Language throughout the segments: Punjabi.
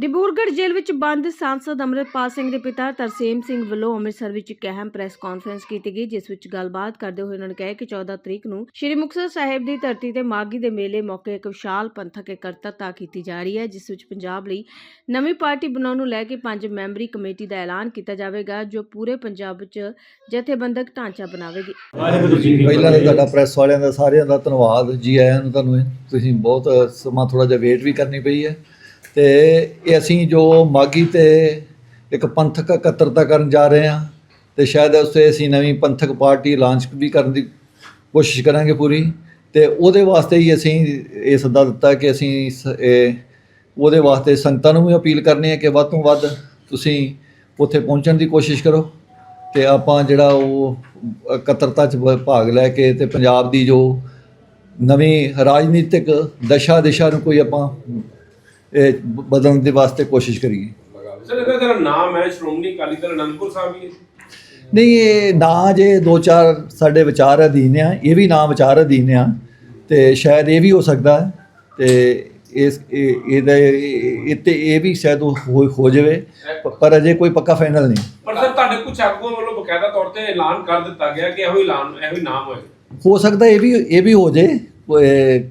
ਡਿਬਰੂਗੜ੍ਹ ਜੇਲ੍ਹ ਵਿੱਚ ਬੰਦ ਸਾਂਸਦ ਅੰਮ੍ਰਿਤਪਾਲ ਸਿੰਘ ਦੇ ਪਿਤਾ ਤਰਸੇਮ ਸਿੰਘ ਵੱਲੋਂ ਅੰਮ੍ਰਿਤਸਰ ਵਿੱਚ ਇੱਕ ਅਹਿਮ ਪ੍ਰੈਸ ਕਾਨਫਰੰਸ ਕੀਤੀ ਗਈ ਜਿਸ ਵਿੱਚ ਗੱਲਬਾਤ ਕਰਦੇ ਹੋਏ ਉਹਨਾਂ ਨੇ ਕਿਹਾ ਕਿ 14 ਤਰੀਕ ਨੂੰ ਸ੍ਰੀ ਮੁਕਤਸਰ ਸਾਹਿਬ ਦੀ ਧਰਤੀ ਤੇ ਮਾਗੀ ਦੇ ਮੇਲੇ ਮੌਕੇ ਇੱਕ ਵਿਸ਼ਾਲ ਪੰਥਕ ਇਕੱਤਰਤਾ ਕੀਤੀ ਜਾ ਰਹੀ ਹੈ ਜਿਸ ਵਿੱਚ ਪੰਜਾਬ ਲਈ ਨਵੀਂ ਪਾਰਟੀ ਬਣਾਉਣ ਨੂੰ ਲੈ ਕੇ ਪੰਜ ਮੈਂਬਰੀ ਕਮੇਟੀ ਦਾ ਐਲਾਨ ਕੀਤਾ ਜਾਵੇਗਾ ਜੋ ਪੂਰੇ ਪੰਜਾਬ ਵਿੱਚ ਜਥੇਬੰਦਕ ਢਾਂਚਾ ਬਣਾਵੇਗੀ। ਪਹਿਲਾਂ ਤਾਂ ਤੁਹਾਡਾ ਪ੍ਰੈਸ ਵਾਲਿਆਂ ਦਾ ਸਾਰਿਆਂ ਦਾ ਧੰਨਵਾਦ ਜੀ ਆਇਆਂ ਨੂੰ ਤੁਹਾਨੂੰ ਤੁਸੀਂ ਬਹੁਤ ਸਮਾਂ ਥੋੜਾ ਜਿਹਾ ਵੇਟ ਵੀ ਕਰਨੀ ਪਈ ਹੈ। ਤੇ ਇਹ ਅਸੀਂ ਜੋ ਮਾਗੀ ਤੇ ਇੱਕ ਪੰਥਕ ਇਕੱਤਰਤਾ ਕਰਨ ਜਾ ਰਹੇ ਹਾਂ ਤੇ ਸ਼ਾਇਦ ਉਸ ਤੇ ਅਸੀਂ ਨਵੀਂ ਪੰਥਕ ਪਾਰਟੀ ਲਾਂਚ ਵੀ ਕਰਨ ਦੀ ਕੋਸ਼ਿਸ਼ ਕਰਾਂਗੇ ਪੂਰੀ ਤੇ ਉਹਦੇ ਵਾਸਤੇ ਹੀ ਅਸੀਂ ਇਹ ਸੱਦਾ ਦਿੱਤਾ ਕਿ ਅਸੀਂ ਸ- ਉਹਦੇ ਵਾਸਤੇ ਸੰਗਤਾਂ ਨੂੰ ਵੀ ਅਪੀਲ ਕਰਨੀ ਹੈ ਕਿ ਵੱਧ ਤੋਂ ਵੱਧ ਤੁਸੀਂ ਉੱਥੇ ਪਹੁੰਚਣ ਦੀ ਕੋਸ਼ਿਸ਼ ਕਰੋ ਤੇ ਆਪਾਂ ਜਿਹੜਾ ਉਹ ਇਕੱਤਰਤਾ ਚ ਭਾਗ ਲੈ ਕੇ ਤੇ ਪੰਜਾਬ ਦੀ ਜੋ ਨਵੀਂ ਰਾਜਨੀਤਿਕ ਦਸ਼ਾ ਦਿਸ਼ਾ ਨੂੰ ਕੋਈ ਆਪਾਂ ਇਹ ਬਦਲਣ ਦੇ ਵਾਸਤੇ ਕੋਸ਼ਿਸ਼ ਕਰੀਏ। ਸਰ ਇਹਦਾ ਜਿਹੜਾ ਨਾਮ ਹੈ ਸ਼੍ਰੋਮਣੀ ਅਕਾਲੀ ਦਲ ਅਨੰਦਪੁਰ ਸਾਹਿਬ ਹੀ ਹੈ ਨਹੀਂ ਇਹ ਨਾ ਜੇ ਦੋ ਚਾਰ ਸਾਡੇ ਵਿਚਾਰ ਅਧੀਨ ਆ ਇਹ ਵੀ ਨਾ ਵਿਚਾਰ ਅਧੀਨ ਆ ਤੇ ਸ਼ਾਇਦ ਇਹ ਵੀ ਹੋ ਸਕਦਾ ਹੈ ਤੇ ਇਸ ਇਹ ਇਹਦਾ ਇਹ ਤੇ ਇਹ ਵੀ ਸ਼ਾਇਦ ਹੋ ਜਾਵੇ ਪਰ ਅਜੇ ਕੋਈ ਪੱਕਾ ਫਾਈਨਲ ਨਹੀਂ। ਪਰ ਸਰ ਤੁਹਾਡੇ ਕੁਝ ਆਗੂਆਂ ਵੱਲੋਂ ਬਕਾਇਦਾ ਤੌਰ ਤੇ ਐਲਾਨ ਕਰ ਦਿੱਤਾ ਗਿਆ ਕਿ ਇਹੋ ਹੀ ਐਲਾਨ ਇਹੋ ਹੀ ਨਾਮ ਹੋਏ ਹੋ ਸਕਦਾ ਇਹ ਵੀ ਇਹ ਵੀ ਹੋ ਜੇ।